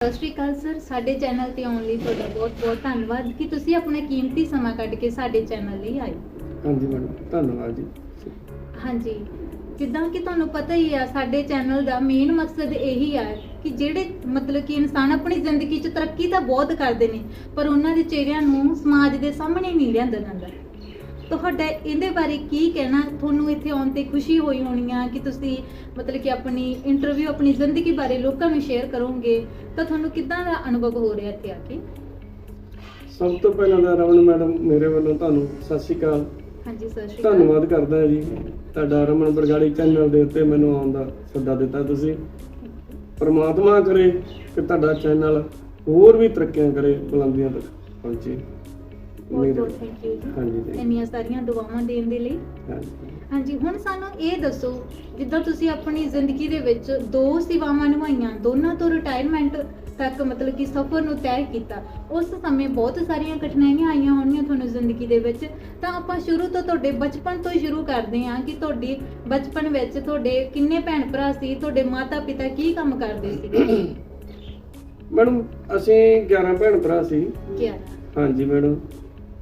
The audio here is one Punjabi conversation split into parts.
ਸਤਿ ਸ਼੍ਰੀ ਅਕਾਲ ਸਰ ਸਾਡੇ ਚੈਨਲ ਤੇ ਆਉਣ ਲਈ ਤੁਹਾਡਾ ਬਹੁਤ-ਬਹੁਤ ਧੰਨਵਾਦ ਕਿ ਤੁਸੀਂ ਆਪਣਾ ਕੀਮਤੀ ਸਮਾਂ ਕੱਢ ਕੇ ਸਾਡੇ ਚੈਨਲ ਲਈ ਆਏ। ਹਾਂਜੀ ਮੈਡਮ ਧੰਨਵਾਦ ਜੀ। ਹਾਂਜੀ ਜਿੱਦਾਂ ਕਿ ਤੁਹਾਨੂੰ ਪਤਾ ਹੀ ਆ ਸਾਡੇ ਚੈਨਲ ਦਾ ਮੇਨ ਮਕਸਦ ਇਹੀ ਆ ਕਿ ਜਿਹੜੇ ਮਤਲਬ ਕਿ ਇਨਸਾਨ ਆਪਣੀ ਜ਼ਿੰਦਗੀ 'ਚ ਤਰੱਕੀ ਤਾਂ ਬਹੁਤ ਕਰਦੇ ਨੇ ਪਰ ਉਹਨਾਂ ਦੇ ਚਿਹਰਿਆਂ ਨੂੰ ਸਮਾਜ ਦੇ ਸਾਹਮਣੇ ਨਹੀਂ ਲਿਆਂਦਾ ਜਾਂਦਾ। ਤੁਹਾਡਾ ਇਹਦੇ ਬਾਰੇ ਕੀ ਕਹਿਣਾ? ਤੁਹਾਨੂੰ ਇੱਥੇ ਆਉਣ ਤੇ ਖੁਸ਼ੀ ਹੋਈ ਹੋਣੀ ਆ ਕਿ ਤੁਸੀਂ ਮਤਲਬ ਕਿ ਆਪਣੀ ਇੰਟਰਵਿਊ ਆਪਣੀ ਜ਼ਿੰਦਗੀ ਬਾਰੇ ਲੋਕਾਂ ਨੂੰ ਸ਼ੇਅਰ ਕਰੋਗੇ? ਤਾਂ ਤੁਹਾਨੂੰ ਕਿੱਦਾਂ ਦਾ ਅਨੁਭਵ ਹੋ ਰਿਹਾ ਇੱਥੇ ਆ ਕੇ? ਸਭ ਤੋਂ ਪਹਿਲਾਂ ਤਾਂ ਰਮਨ ਮੈਡਮ ਮੇਰੇ ਵੱਲੋਂ ਤੁਹਾਨੂੰ ਸਤਿ ਸ਼੍ਰੀ ਅਕਾਲ। ਹਾਂਜੀ ਸਤਿ ਸ਼੍ਰੀ ਅਕਾਲ। ਧੰਨਵਾਦ ਕਰਦਾ ਜੀ। ਤੁਹਾਡਾ ਰਮਨ ਬਰਗਾੜੀ ਚੈਨਲ ਦੇ ਉੱਤੇ ਮੈਨੂੰ ਆਉਣ ਦਾ ਸੱਦਾ ਦਿੱਤਾ ਤੁਸੀਂ। ਪ੍ਰਮਾਤਮਾ ਕਰੇ ਕਿ ਤੁਹਾਡਾ ਚੈਨਲ ਹੋਰ ਵੀ ਤਰੱਕੀਆਂ ਕਰੇ ਬੁਲੰਦੀਆਂ ਤੱਕ ਪਹੁੰਚੇ। ਬਹੁਤ। ਬਹੁਤ ਥੈਂਕ ਯੂ ਹਾਂਜੀ ਜੀ ਇੰਨੀਆਂ ਸਾਰੀਆਂ ਦੁਆਵਾਂ ਦੇਣ ਦੇ ਲਈ। ਹਾਂਜੀ। ਹਾਂਜੀ ਹੁਣ ਸਾਨੂੰ ਇਹ ਦੱਸੋ ਜਿੱਦਾਂ ਤੁਸੀਂ ਆਪਣੀ ਜ਼ਿੰਦਗੀ ਦੇ ਵਿੱਚ ਦੋ ਸੇਵਾਵਾਂ ਨਿਭਾਈਆਂ ਦੋਨਾਂ ਤੋਂ ਰਿਟਾਇਰਮੈਂਟ ਤੱਕ ਮਤਲਬ ਕਿ ਸਫ਼ਰ ਨੂੰ ਤੈਅ ਕੀਤਾ ਉਸ ਸਮੇਂ ਬਹੁਤ ਸਾਰੀਆਂ ਕਠਿਨਾਈਆਂ ਆਈਆਂ ਹੋਣਗੀਆਂ ਤੁਹਾਨੂੰ ਜ਼ਿੰਦਗੀ ਦੇ ਵਿੱਚ। ਤਾਂ ਆਪਾਂ ਸ਼ੁਰੂ ਤੋਂ ਤੁਹਾਡੇ ਬਚਪਨ ਤੋਂ ਹੀ ਸ਼ੁਰੂ ਕਰਦੇ ਹਾਂ ਕਿ ਤੁਹਾਡੀ ਬਚਪਨ ਵਿੱਚ ਤੁਹਾਡੇ ਕਿੰਨੇ ਭੈਣ ਭਰਾ ਸੀ ਤੁਹਾਡੇ ਮਾਤਾ ਪਿਤਾ ਕੀ ਕੰਮ ਕਰਦੇ ਸੀ? ਮੈਡਮ ਅਸੀਂ 11 ਭੈਣ ਭਰਾ ਸੀ। ਕੀ ਹਾਂਜੀ ਮੈਡਮ।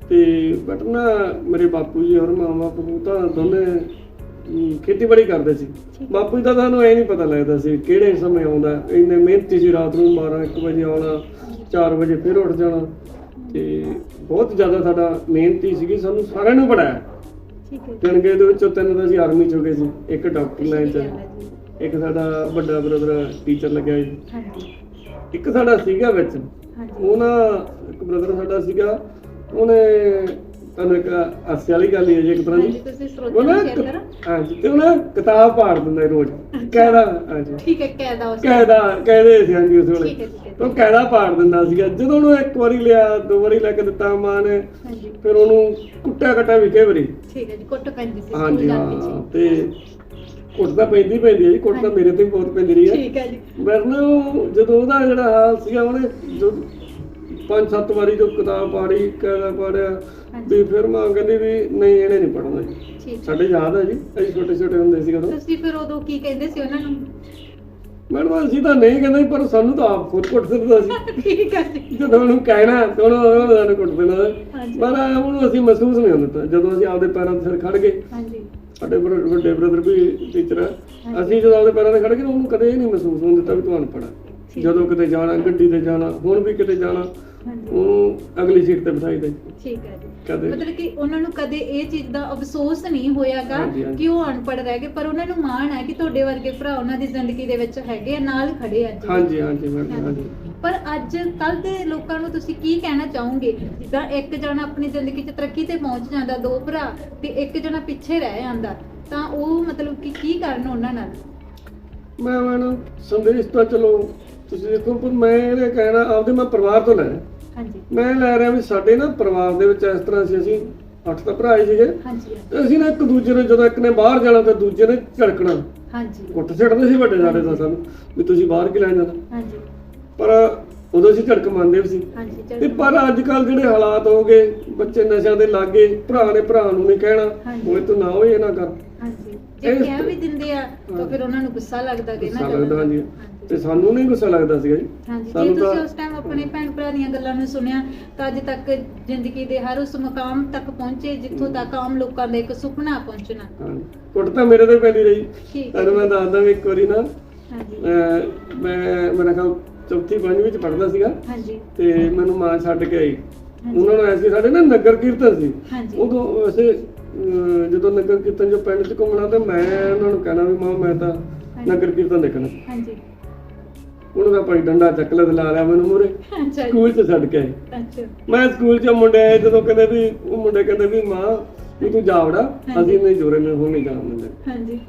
ਤੇ ਬਟ ਨਾ ਮੇਰੇ ਬਾਪੂ ਜੀ ਔਰ ਮਾਂ ਬਾਪੂ ਤਾਂ ਦੋਨੇ ਅਮ, ਖੇਤੀਬਾੜੀ ਕਰਦੇ ਸੀ। ਬਾਪੂ ਜੀ ਦਾ ਸਾਨੂੰ ਇਹ ਨਹੀਂ ਪਤਾ ਲੱਗਦਾ ਸੀ ਕਿਹੜੇ ਸਮੇਂ ਆਉਂਦਾ ਇੰਨੇ ਮਿਹਨਤੀ ਸੀ ਰਾਤ ਨੂੰ 12 1 ਵਜੇ ਆਉਣਾ 4 ਵਜੇ ਫਿਰ ਉੱਠ ਜਾਣਾ। ਤੇ ਬਹੁਤ ਜ਼ਿਆਦਾ ਸਾਡਾ ਮਿਹਨਤੀ ਸੀਗੀ ਸਾਨੂੰ ਸਾਰਿਆਂ ਨੂੰ ਪੜਾਇਆ ਠੀਕ ਹੈ ਜਣਗੇ ਦੇ ਵਿੱਚੋਂ ਤਿੰਨ ਤਾਂ ਅਸੀਂ ਆਰਮੀ ਚ ਹੋ ਗਏ ਸੀ ਇੱਕ ਡਾਕਟਰ ਲਾਈਨ ਚ। ਇੱਕ ਸਾਡਾ ਵੱਡਾ ਬ੍ਰਦਰ ਟੀਚਰ ਲੱਗਿਆ ਜੀ। ਹਾਂਜੀ। ਇੱਕ ਸਾਡਾ ਸੀਗਾ ਵਿੱਚ। ਹਾਂਜੀ। ਉਹ ਨਾ ਇੱਕ ਬ੍ਰਦਰ ਸਾਡਾ ਸੀਗਾ ਉਹਨੇ ਤੁਹਾਨੂੰ ਇੱਕ ਹਾਸੇ ਵਾਲੀ ਗੱਲ ਹੀ ਹੈ ਜੀ ਇੱਕ ਤਰ੍ਹਾਂ ਹਾਂਜੀ ਦੀ ਤੁਸੀਂ ਉਹ ਸਰੋਤਾਂ ਨਾ ਨੂੰ ਸ਼ੇਅਰ ਕਰੋ। ਹਾਂਜੀ ਤੇ ਉਹ ਨਾ ਕਿਤਾਬ ਪਾੜ ਦਿੰਦਾ ਸੀ ਰੋਜ਼। ਕਾਇਦਾ ਹਾਂਜੀ। ਠੀਕ ਹੈ ਕਹਿਦਾ ਉਸ ਕਾਇਦਾ ਕਾਇਦੇ ਸੀ ਹਾਂਜੀ ਉਸ ਵੇਲੇ। ਠੀਕ ਹੈ ਠੀਕ ਹੈ ਉਹ ਕਾਇਦਾ ਪਾੜ ਦਿੰਦਾ ਸੀਗਾ। ਜਦੋਂ ਉਹਨੂੰ ਇੱਕ ਵਾਰੀ ਲਿਆ ਦੋ ਵਾਰੀ ਲੈ ਕੇ ਦਿੱਤਾ ਮਾਂ ਨੇ ਹਾਂਜੀ। ਫਿਰ ਉਹਨੂੰ ਕੁੱਟਿਆ ਕਟਾ ਵੀ ਕਈ ਵਾਰੀ। ਠੀਕ ਹੈ ਜੀ ਕੁੱਟ ਪੈਂਦੀ ਸੀ ਸਕੂਲ ਹਾਂਜੀ ਹਾਂ ਪਿੱਛੇ। ਤੇ ਕੁੱਟ ਤਾਂ ਪੈਂਦੀ ਪੈਂਦੀ ਹੈ ਜੀ ਕੁੱਟ ਤਾਂ ਮੇਰੇ ਤੇ ਵੀ ਬਹੁਤ ਪੈਂਦੀ ਰਹੀ ਹੈ। ਠੀਕ ਹੈ ਜੀ। ਮੈਨੂੰ ਜਦੋਂ ਉਹਦਾ ਜਿਹੜਾ ਹਾਲ ਸੀਗਾ ਉਹਨੇ ਜੋ ਪੰਜ ਸੱਤ ਵਾਰੀ ਜੋ ਕਿਤਾਬ ਪਾੜੀ ਕਾਇਦਾ ਪਾੜਿਆ ਵੀ ਫਿਰ ਮਾਂ ਕਹਿੰਦੀ ਵੀ ਨਹੀਂ ਇਹਨੇ ਨਹੀਂ ਪੜਨਾ ਜੀ। ਸਾਡੇ ਯਾਦ ਹੈ ਜੀ ਅਸੀਂ ਛੋਟੇ ਛੋਟੇ ਹੁੰਦੇ ਸੀ ਉਦੋਂ। ਤੁਸੀਂ ਫਿਰ ਉਦੋਂ ਕੀ ਕਹਿੰਦੇ ਸੀ ਉਹਨਾਂ ਨੂੰ? ਮੈਡਮ ਅਸੀਂ ਤਾਂ ਨਹੀਂ ਕਹਿੰਦੇ ਪਰ ਸਾਨੂੰ ਤਾਂ ਆਪ ਖੁਦ ਕੁੱਟ ਦਿੰਦਾ ਸੀ। ਠੀਕ ਹੈ ਜਦੋਂ ਉਹਨੂੰ ਕਹਿਣਾ ਤਾਂ ਉਹਨੂੰ ਸਾਨੂੰ ਕੁੱਟ ਦੇਣਾ। ਪਰ ਉਹਨੂੰ ਅਸੀਂ ਮਹਿਸੂਸ ਨਹੀਂ ਹੁੰਦਾ ਜਦੋਂ ਅਸੀਂ ਆਪਦੇ ਪੈਰਾਂ ਤੇ ਸਿਰ ਖੜ ਗਏ ਹਾਂਜੀ। ਸਾਡੇ ਵੱਡੇ ਬ੍ਰਦਰ ਵੀ ਟੀਚਰ ਅਸੀਂ ਜਦੋਂ ਆਪਦੇ ਪੈਰਾਂ ਤੇ ਖੜ ਗਏ ਉਹਨੂੰ ਕਦੇ ਇਹ ਨਹੀਂ ਮਹਿਸੂਸ ਹੋਣ ਦਿੱਤਾ ਵੀ ਤੂੰ ਅਨਪੜ੍ਹ ਆ। ਠੀਕ। ਜਦੋਂ ਕਿਤੇ ਜਾਣਾ ਗੱਡੀ ਤੇ ਜਾਣਾ ਹੁਣ ਵੀ ਕਿਤੇ ਜਾਣਾ ਉਹਨੂੰ ਅਗਲੀ ਸੀਟ ਤੇ ਬਿਠਾਈ ਦੇ। ਠੀਕ ਹੈ ਜੀ। ਕਦੇ। ਮਤਲਬ ਕਿ ਉਹਨਾਂ ਨੂੰ ਕਦੇ ਇਹ ਚੀਜ਼ ਦਾ ਅਫਸੋਸ ਨਹੀਂ ਹੋਇਆਗਾ ਹਾਂਜੀ, ਹਾਂਜੀ। ਕਿ ਉਹ ਅਨਪੜ੍ਹ ਰਹਿ ਗਏ ਪਰ ਉਹਨਾਂ ਨੂੰ ਮਾਣ ਹੈ ਕਿ ਤੁਹਾਡੇ ਵਰਗੇ ਭਰਾ ਉਹਨਾਂ ਦੀ ਜ਼ਿੰਦਗੀ ਦੇ ਵਿੱਚ ਹੈਗੇ ਆ ਨਾਲ ਖੜੇ ਆ ਅੱਜ। ਵੀ। ਹਾਂਜੀ ਹਾਂਜੀ ਮੈਡਮ ਹਾਂਜੀ। ਪਰ ਅੱਜ ਕੱਲ ਦੇ ਲੋਕਾਂ ਨੂੰ ਤੁਸੀਂ ਕੀ ਕਹਿਣਾ ਚਾਹੋਗੇ? ਜਿੱਦਾਂ ਇੱਕ ਜਣਾ ਆਪਣੀ ਜ਼ਿੰਦਗੀ 'ਚ ਤਰੱਕੀ ਤੇ ਪਹੁੰਚ ਜਾਂਦਾ ਦੋ ਭਰਾ ਤੇ ਇੱਕ ਜਣਾ ਪਿੱਛੇ ਰਹਿ ਜਾਂਦਾ ਤਾਂ ਉਹ ਮਤਲਬ ਕਿ ਕੀ ਕਰਨ ਉਹਨਾਂ ਨਾਲ? ਮੈਂ ਮੈਡਮ ਸੰਦੇਸ਼ ਤਾਂ ਚਲੋ ਤੁਸੀਂ ਦੇਖੋ ਪਰ ਮੈਂ ਇਹ ਕਹਿਣਾ ਆਪਦੇ ਮੈਂ ਪਰਿਵਾਰ ਤੋਂ ਲੈ। ਹਾਂਜੀ। ਮੈਂ ਲੈ ਰਿਹਾ ਵੀ ਸਾਡੇ ਨਾ ਪਰਿਵਾਰ ਦੇ ਵਿੱਚ ਇਸ ਤਰ੍ਹਾਂ ਸੀ ਅਸੀਂ ਅੱਠ ਤਾਂ ਭਰਾ ਹੀ ਸੀਗੇ। ਹਾਂਜੀ। ਤੇ ਅਸੀਂ ਨਾ ਇੱਕ ਦੂਜੇ ਨੂੰ ਜਦੋਂ ਇੱਕ ਨੇ ਬਾਹਰ ਜਾਣਾ ਤੇ ਦੂਜੇ ਨੇ ਝੜਕਣਾ। ਹਾਂਜੀ। ਕੁੱਟ ਛੱਡਦੇ ਸੀ ਵੱਡੇ ਸਾਡੇ ਤਾਂ ਸਾਨੂੰ ਵੀ ਤੁਸੀਂ ਬਾਹਰ ਕੀ ਲੈਣ ਜਾਣਾ। ਹਾਂਜੀ। ਪਰ ਉਦੋਂ ਅਸੀਂ ਝੜਕ ਮੰਨਦੇ ਵੀ ਸੀ। ਹਾਂਜੀ ਤੇ ਪਰ ਅੱਜ ਕੱਲ ਜਿਹੜੇ ਹਾਲਾਤ ਹੋ ਗਏ ਬੱਚੇ ਨਸ਼ਿਆਂ ਦੇ ਲਾਗੇ ਭਰਾ ਨੇ ਭਰਾ ਨੂੰ ਨਹੀਂ ਕਹਿਣਾ ਹਾਂਜੀ। ਓਏ ਤੂੰ ਨਾ ਹੋਏ ਇਹ ਨਾ ਕਰ। ਹਾਂਜੀ। ਜੇ ਕਹਿ ਵੀ ਦਿੰਦੇ ਆ ਤਾਂ ਫਿਰ ਉਹਨਾਂ ਨੂੰ ਗੁੱਸਾ ਲੱਗਦਾ ਕਿ ਨਾ ਲੱਗਦਾ ਹਾਂਜੀ। ਤੇ ਸਾਨੂੰ ਨਹੀਂ ਗੁੱਸਾ ਲੱਗਦਾ ਸੀਗਾ ਜੀ। ਹਾਂਜੀ ਜੇ ਸਾਨੂੰ ਤੁਸੀਂ ਤਾਂ- ਉਸ ਟਾਈਮ ਆਪਣੇ ਭੈਣ ਭਰਾ ਦੀਆਂ ਗੱਲਾਂ ਨੂੰ ਸੁਣਿਆ ਤਾਂ ਅੱਜ ਤੱਕ ਜ਼ਿੰਦਗੀ ਦੇ ਹਰ ਉਸ ਮੁਕਾਮ ਤੱਕ ਪਹੁੰਚੇ ਜਿੱਥੋਂ ਤੱਕ ਆਮ ਲੋਕਾਂ ਦਾ ਇੱਕ ਸੁਪਨਾ ਪਹੁੰਚਣਾ। ਹਾਂਜੀ ਕੁੱਟ ਤਾਂ ਮੇਰੇ ਤੇ ਪੈਂਦੀ ਰਹੀ। ਠੀਕ ਹੈ ਤੁਹਾਨੂੰ ਮੈਂ ਦੱਸਦਾ ਵੀ ਇੱਕ ਵਾਰੀ ਨਾ ਹਾਂਜੀ। ਅਹ, ਮੈਂ ਮੇਰਾ ਖਿਆਲ ਚੌਥੀ ਪੰਜਵੀਂ ਵਿੱਚ ਪੜ੍ਹਦਾ ਸੀਗਾ। ਹਾਂਜੀ। ਤੇ ਮੈਨੂੰ ਮਾਂ ਛੱਡ ਕੇ ਆਈ। ਹਾਂਜੀ। ਉਹਨਾਂ ਨੂੰ ਐਸੀ ਸਾਡੇ ਨਾ ਨਗਰ ਕੀਰਤਨ ਸੀ। ਹਾਂਜੀ। ਉਦੋਂ ਵੈਸੇ ਅਹ, ਜਦੋਂ ਨਗਰ ਕੀਰਤਨ ਜੋ ਪਿੰਡ 'ਚ ਘੁੰਮਣਾ ਤੇ ਮੈਂ ਉਹਨਾਂ ਨੂੰ ਕਹਿਣਾ ਵੀ ਮਾਂ ਮੈਂ ਤਾਂ ਨਗਰ ਕੀਰਤਨ ਦੇਖਣਾ। ਹਾਂਜੀ। ਉਹਨਾਂ ਦਾ ਭਾਈ ਡੰਡਾ ਚੱਕ ਲਿਆ ਤੇ ਲਾ ਲਿਆ ਮੈਨੂੰ ਮੂਰੇ ਅੱਛਾ ਜੀ। ਸਕੂਲ 'ਚ ਛੱਡ ਕੇ ਆਏ ਅੱਛਾ। ਮੈਂ ਸਕੂਲ 'ਚ ਮੁੰਡੇ ਆਏ ਜਦੋਂ ਕਹਿੰਦੇ ਵੀ ਉਹ ਮੁੰਡੇ ਕਹਿੰਦੇ ਵੀ ਮਾਂ ਵੀ ਤੂੰ ਜਾ ਵੜਾ। ਹਾਂਜੀ। ਅਸੀਂ ਨਹੀਂ ਜੋਰੇ ਨੇ ਹੁਣ ਨਹੀਂ ਜਾਣ ਦਿੰਦੇ। ਹਾਂਜੀ।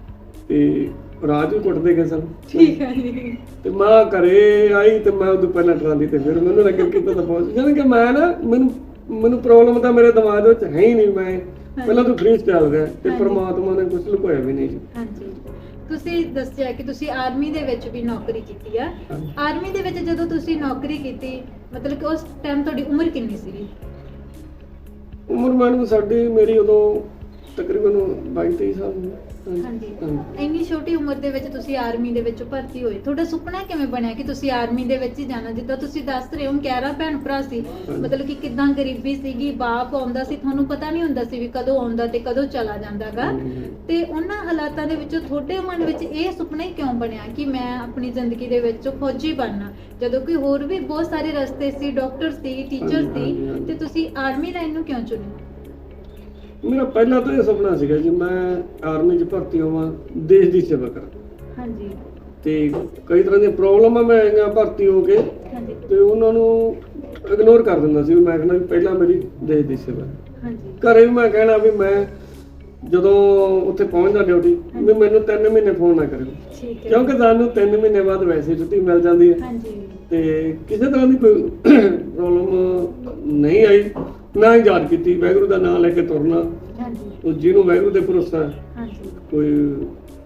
ਤੇ ਰਾਜ ਵੀ ਕੁੱਟਦੇ ਗਏ ਸਨ। ਠੀਕ ਹੈ ਜੀ। ਤੇ ਮਾਂ ਘਰੇ ਆਈ ਤੇ ਮੈਂ ਉਦੋਂ ਪਹਿਲਾਂ ਟਰਾਲੀ ਤੇ ਫਿਰ ਮੈਨੂੰ ਨਗਰ ਕੀਰਤਨ ਤਾਂ ਪਹੁੰਚ ਜਾਣੀ ਕਿ ਮੈਂ ਨਾ ਮੈਨੂੰ ਮੈਨੂੰ ਪ੍ਰੋਬਲਮ ਤਾਂ ਮੇਰੇ ਦਿਮਾਗ ਵਿੱਚ ਹੈ ਹੀ ਨਹੀਂ। ਮੈਂ ਪਹਿਲਾਂ ਤਾਂ ਫ੍ਰੀ ਸਟਾਈਲ ਗਿਆ ਤੇ। ਪ੍ਰਮਾਤਮਾ ਨੇ ਕੁਝ ਲੁਕੋਇਆ ਵੀ ਨਹੀਂ। ਜੀ ਹਾਂਜੀ। ਤੁਸੀਂ ਦੱਸਿਆ ਕਿ ਤੁਸੀਂ ਆਰਮੀ ਦੇ ਵਿੱਚ ਵੀ ਨੌਕਰੀ ਕੀਤੀ ਆ ਹਾਂਜੀ। ਆਰਮੀ ਦੇ ਵਿੱਚ ਜਦੋਂ ਤੁਸੀਂ ਨੌਕਰੀ ਕੀਤੀ, ਮਤਲਬ ਕਿ ਉਸ ਟਾਈਮ ਤੁਹਾਡੀ ਉਮਰ ਕਿੰਨੀ ਸੀਗੀ ਉਮਰ ਮੈਡਮ ਸਾਡੀ ਮੇਰੀ ਉਦੋਂ ਤਕਰੀਬਨ 22 23 ਸਾਲ ਹੋ ਹਾਂਜੀ। ਇੰਨੀ ਛੋਟੀ ਉਮਰ ਦੇ ਵਿੱਚ ਤੁਸੀਂ ਆਰਮੀ ਦੇ ਵਿੱਚ ਭਰਤੀ ਹੋਏ। ਤੁਹਾਡਾ ਸੁਪਨਾ ਕਿਵੇਂ ਬਣਿਆ ਕਿ ਤੁਸੀਂ ਆਰਮੀ ਦੇ ਵਿੱਚ ਹੀ ਜਾਣਾ? ਜਿੱਦਾਂ ਤੁਸੀਂ ਦੱਸ ਰਹੇ ਹੋ 11 ਭੈਣ ਭਰਾ ਸੀ ਮਤਲਬ ਕਿ ਕਿਦਾਂ ਗਰੀਬੀ ਸੀਗੀ ਬਾਪ ਆਉਂਦਾ ਸੀ ਤੁਹਾਨੂੰ ਪਤਾ ਨਹੀਂ ਹੁੰਦਾ ਸੀ ਵੀ ਕਦੋਂ ਆਉਂਦਾ ਤੇ ਕਦੋਂ ਚਲਾ ਜਾਂਦਾਗਾ। ਤੇ ਉਹਨਾਂ ਹਾਲਾਤਾਂ ਦੇ ਵਿੱਚੋਂ ਤੁਹਾਡੇ ਮਨ ਵਿੱਚ ਇਹ ਸੁਪਨਾ ਹੀ ਕਿਉਂ ਬਣਿਆ ਕਿ ਮੈਂ ਆਪਣੀ ਜ਼ਿੰਦਗੀ ਦੇ ਵਿੱਚ ਫੌਜੀ ਬਣਨਾ? ਜਦੋਂ ਕਿ ਹੋਰ ਵੀ ਬਹੁਤ ਸਾਰੇ ਰਸਤੇ ਸੀ ਡਾਕਟਰ ਸੀ ਟੀਚਰ ਸੀ। ਤੇ ਤੁਸੀਂ ਆਰਮੀ ਲਾਈਨ ਨੂੰ ਕਿਉਂ ਚੁਣਿਆ? ਮੇਰਾ ਪਹਿਲਾਂ ਤਾਂ ਇਹ ਸੁਪਨਾ ਸੀਗਾ ਜੀ ਮੈਂ ਆਰਮੀ 'ਚ ਭਰਤੀ ਹੋਵਾਂ ਦੇਸ਼ ਦੀ ਸੇਵਾ ਕਰਾਂ। ਹਾਂਜੀ। ਤੇ ਕਈ ਤਰ੍ਹਾਂ ਦੀਆਂ ਪ੍ਰੋਬਲਮਾਂ ਮੈਂ ਆਈਆਂ ਭਰਤੀ ਹੋ ਕੇ ਹਾਂਜੀ। ਤੇ ਉਹਨਾਂ ਨੂੰ ਇਗਨੋਰ ਕਰ ਦਿੰਦਾ ਸੀ ਵੀ ਮੈਂ ਕਹਿੰਦਾ ਵੀ ਪਹਿਲਾਂ ਮੇਰੀ ਦੇਸ਼ ਦੀ ਸੇਵਾ। ਹਾਂਜੀ। ਘਰੇ ਵੀ ਮੈਂ ਕਹਿਣਾ ਵੀ ਮੈਂ ਜਦੋਂ ਉੱਥੇ ਪਹੁੰਚਦਾ ਡਿਊਟੀ ਵੀ ਮੈਨੂੰ 3 ਮਹੀਨੇ ਫੋਨ ਨਾ ਕਰਿਓ। ਠੀਕ ਹੈ। ਕਿਉਂਕਿ ਸਾਨੂੰ 3 ਮਹੀਨੇ ਬਾਅਦ ਵੈਸੇ ਛੁੱਟੀ ਮਿਲ ਜਾਂਦੀ ਹੈ। ਹਾਂਜੀ। ਤੇ ਕਿਸੇ ਤਰ੍ਹਾਂ ਦੀ ਕੋਈ ਪ੍ਰੋਬਲਮ ਨਹੀਂ ਆਈ। ਨਾ ਹੀ ਯਾਦ ਕੀਤੀ ਵੈਗਰੂ ਦਾ ਨਾਮ ਲੈ ਕੇ ਤੁਰਨਾ। ਹਾਂਜੀ। ਉਹ ਜਿਹਨੂੰ ਵੈਗਰੂ ਤੇ ਭਰੋਸਾ ਹੈ, ਹਾਂਜੀ। ਕੋਈ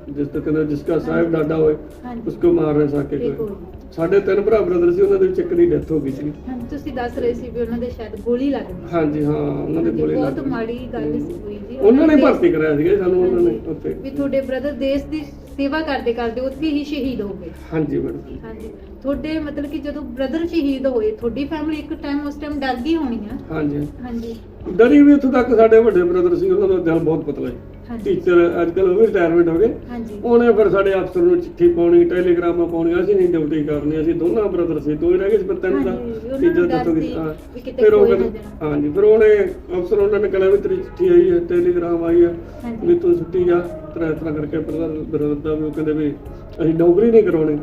ਜਿਸ ਤੱਕ ਕਹਿੰਦਾ ਜਿਸਕਾ ਸਾਹਿਬ ਡਾਡਾ ਹੋਏ ਹਾਂਜੀ। ਉਸਕੋ ਮਾਰ ਨਾ ਸਕੇ ਕੋਈ ਸਾਡੇ ਤਿੰਨ ਭਰਾ ਬ੍ਰਦਰ ਸੀ ਉਹਨਾਂ ਦੇ ਵਿੱਚ ਇੱਕ ਦੀ ਡੈਥ ਹੋ ਗਈ ਸੀ। ਹਾਂਜੀ ਤੁਸੀਂ ਦੱਸ ਰਹੇ ਸੀ ਵੀ ਉਹਨਾਂ ਦੇ ਸ਼ਾਇਦ ਗੋਲੀ ਲੱਗ ਗਈ ਹਾਂਜੀ ਹਾਂ ਉਹਨਾਂ ਦੇ ਗੋਲੀ ਲੱਗ ਬਹੁਤ ਗਈ। ਮਾੜੀ ਗੱਲ ਸੀ ਹੋਈ ਜੀ। ਉਹਨਾਂ ਨੇ ਭਰਤੀ ਕਰਾਇਆ ਸੀਗਾ ਸਾਨੂੰ ਉਹਨਾਂ ਨੇ ਉੱਥੇ। ਵੀ ਤੁਹਾਡੇ ਬ੍ਰਦਰ ਦੇਸ਼ ਦੀ ਸੇਵਾ ਕਰਦੇ ਕਰਦੇ ਉੱਥੇ ਹੀ ਸ਼ਹੀਦ ਹੋ ਗਏ। ਹਾਂਜੀ ਮੈਡਮ ਹਾਂਜੀ ਤੁਹਾਡੇ ਮਤਲਬ ਕਿ ਜਦੋਂ ਬ੍ਰਦਰ ਸ਼ਹੀਦ ਹੋਏ ਤੁਹਾਡੀ ਫੈਮਿਲੀ ਇੱਕ ਟਾਈਮ ਉਸ ਟਾਈਮ ਡਰ ਗਈ ਹੋਣੀ ਆ? ਹਾਂਜੀ। ਹਾਂਜੀ। ਡਰੀ ਵੀ ਉੱਥੋਂ ਤੱਕ ਸਾਡੇ ਵੱਡੇ ਬ੍ਰਦਰ ਸੀ ਉਹਨਾਂ ਦਾ ਦਿਲ ਬਹੁਤ ਪਤਲਾ ਸੀ। ਟੀਚਰ ਅੱਜ ਕੱਲ ਉਹ ਵੀ ਰਿਟਾਇਰਮੈਂਟ ਹੋ ਗਏ। ਹਾਂਜੀ। ਉਹਨੇ ਫਿਰ ਸਾਡੇ ਅਫਸਰ ਨੂੰ ਚਿੱਠੀ ਪਾਉਣੀ ਟੈਲੀਗ੍ਰਾਮਾਂ ਪਾਉਣੀਆਂ ਅਸੀਂ ਨਹੀਂ ਡਿਊਟੀ ਕਰਨੀ ਅਸੀਂ ਦੋਨਾਂ ਬ੍ਰਦਰ ਸੀ ਦੋ ਹੀ ਰਹਿ ਗਏ ਸੀ ਪਰ ਤਿੰਨ ਦਾ ਹਾਂਜੀ, ਉਹਨਾਂ ਨੂੰ ਤੀਜਾ ਦੱਸੋ ਕਿਤੇ ਫਿਰ ਉਹ। ਹਾਂਜੀ ਫਿਰ ਉਹਨੇ ਅਫਸਰ ਉਹਨਾਂ ਨੇ ਕਿਹਾ ਵੀ ਤੇਰੀ ਚਿੱਠੀ ਆਈ ਹੈ ਟੈਲੀਗ੍ਰਾਮ ਆਈ ਹੈ। ਵੀ ਤੂੰ ਛੁੱਟੀ ਜਾ। ਤਰ੍ਹਾਂ ਇਸ ਤਰ੍ਹਾਂ ਕਰਕੇ ਬ੍ਰਦਰ ਦਾ ਵੀ ਉਹ ਕਹਿੰਦੇ ਵੀ ਅਸੀਂ ਨੌਕਰੀ ਨਹੀਂ ਕਰਾਉਣੀ।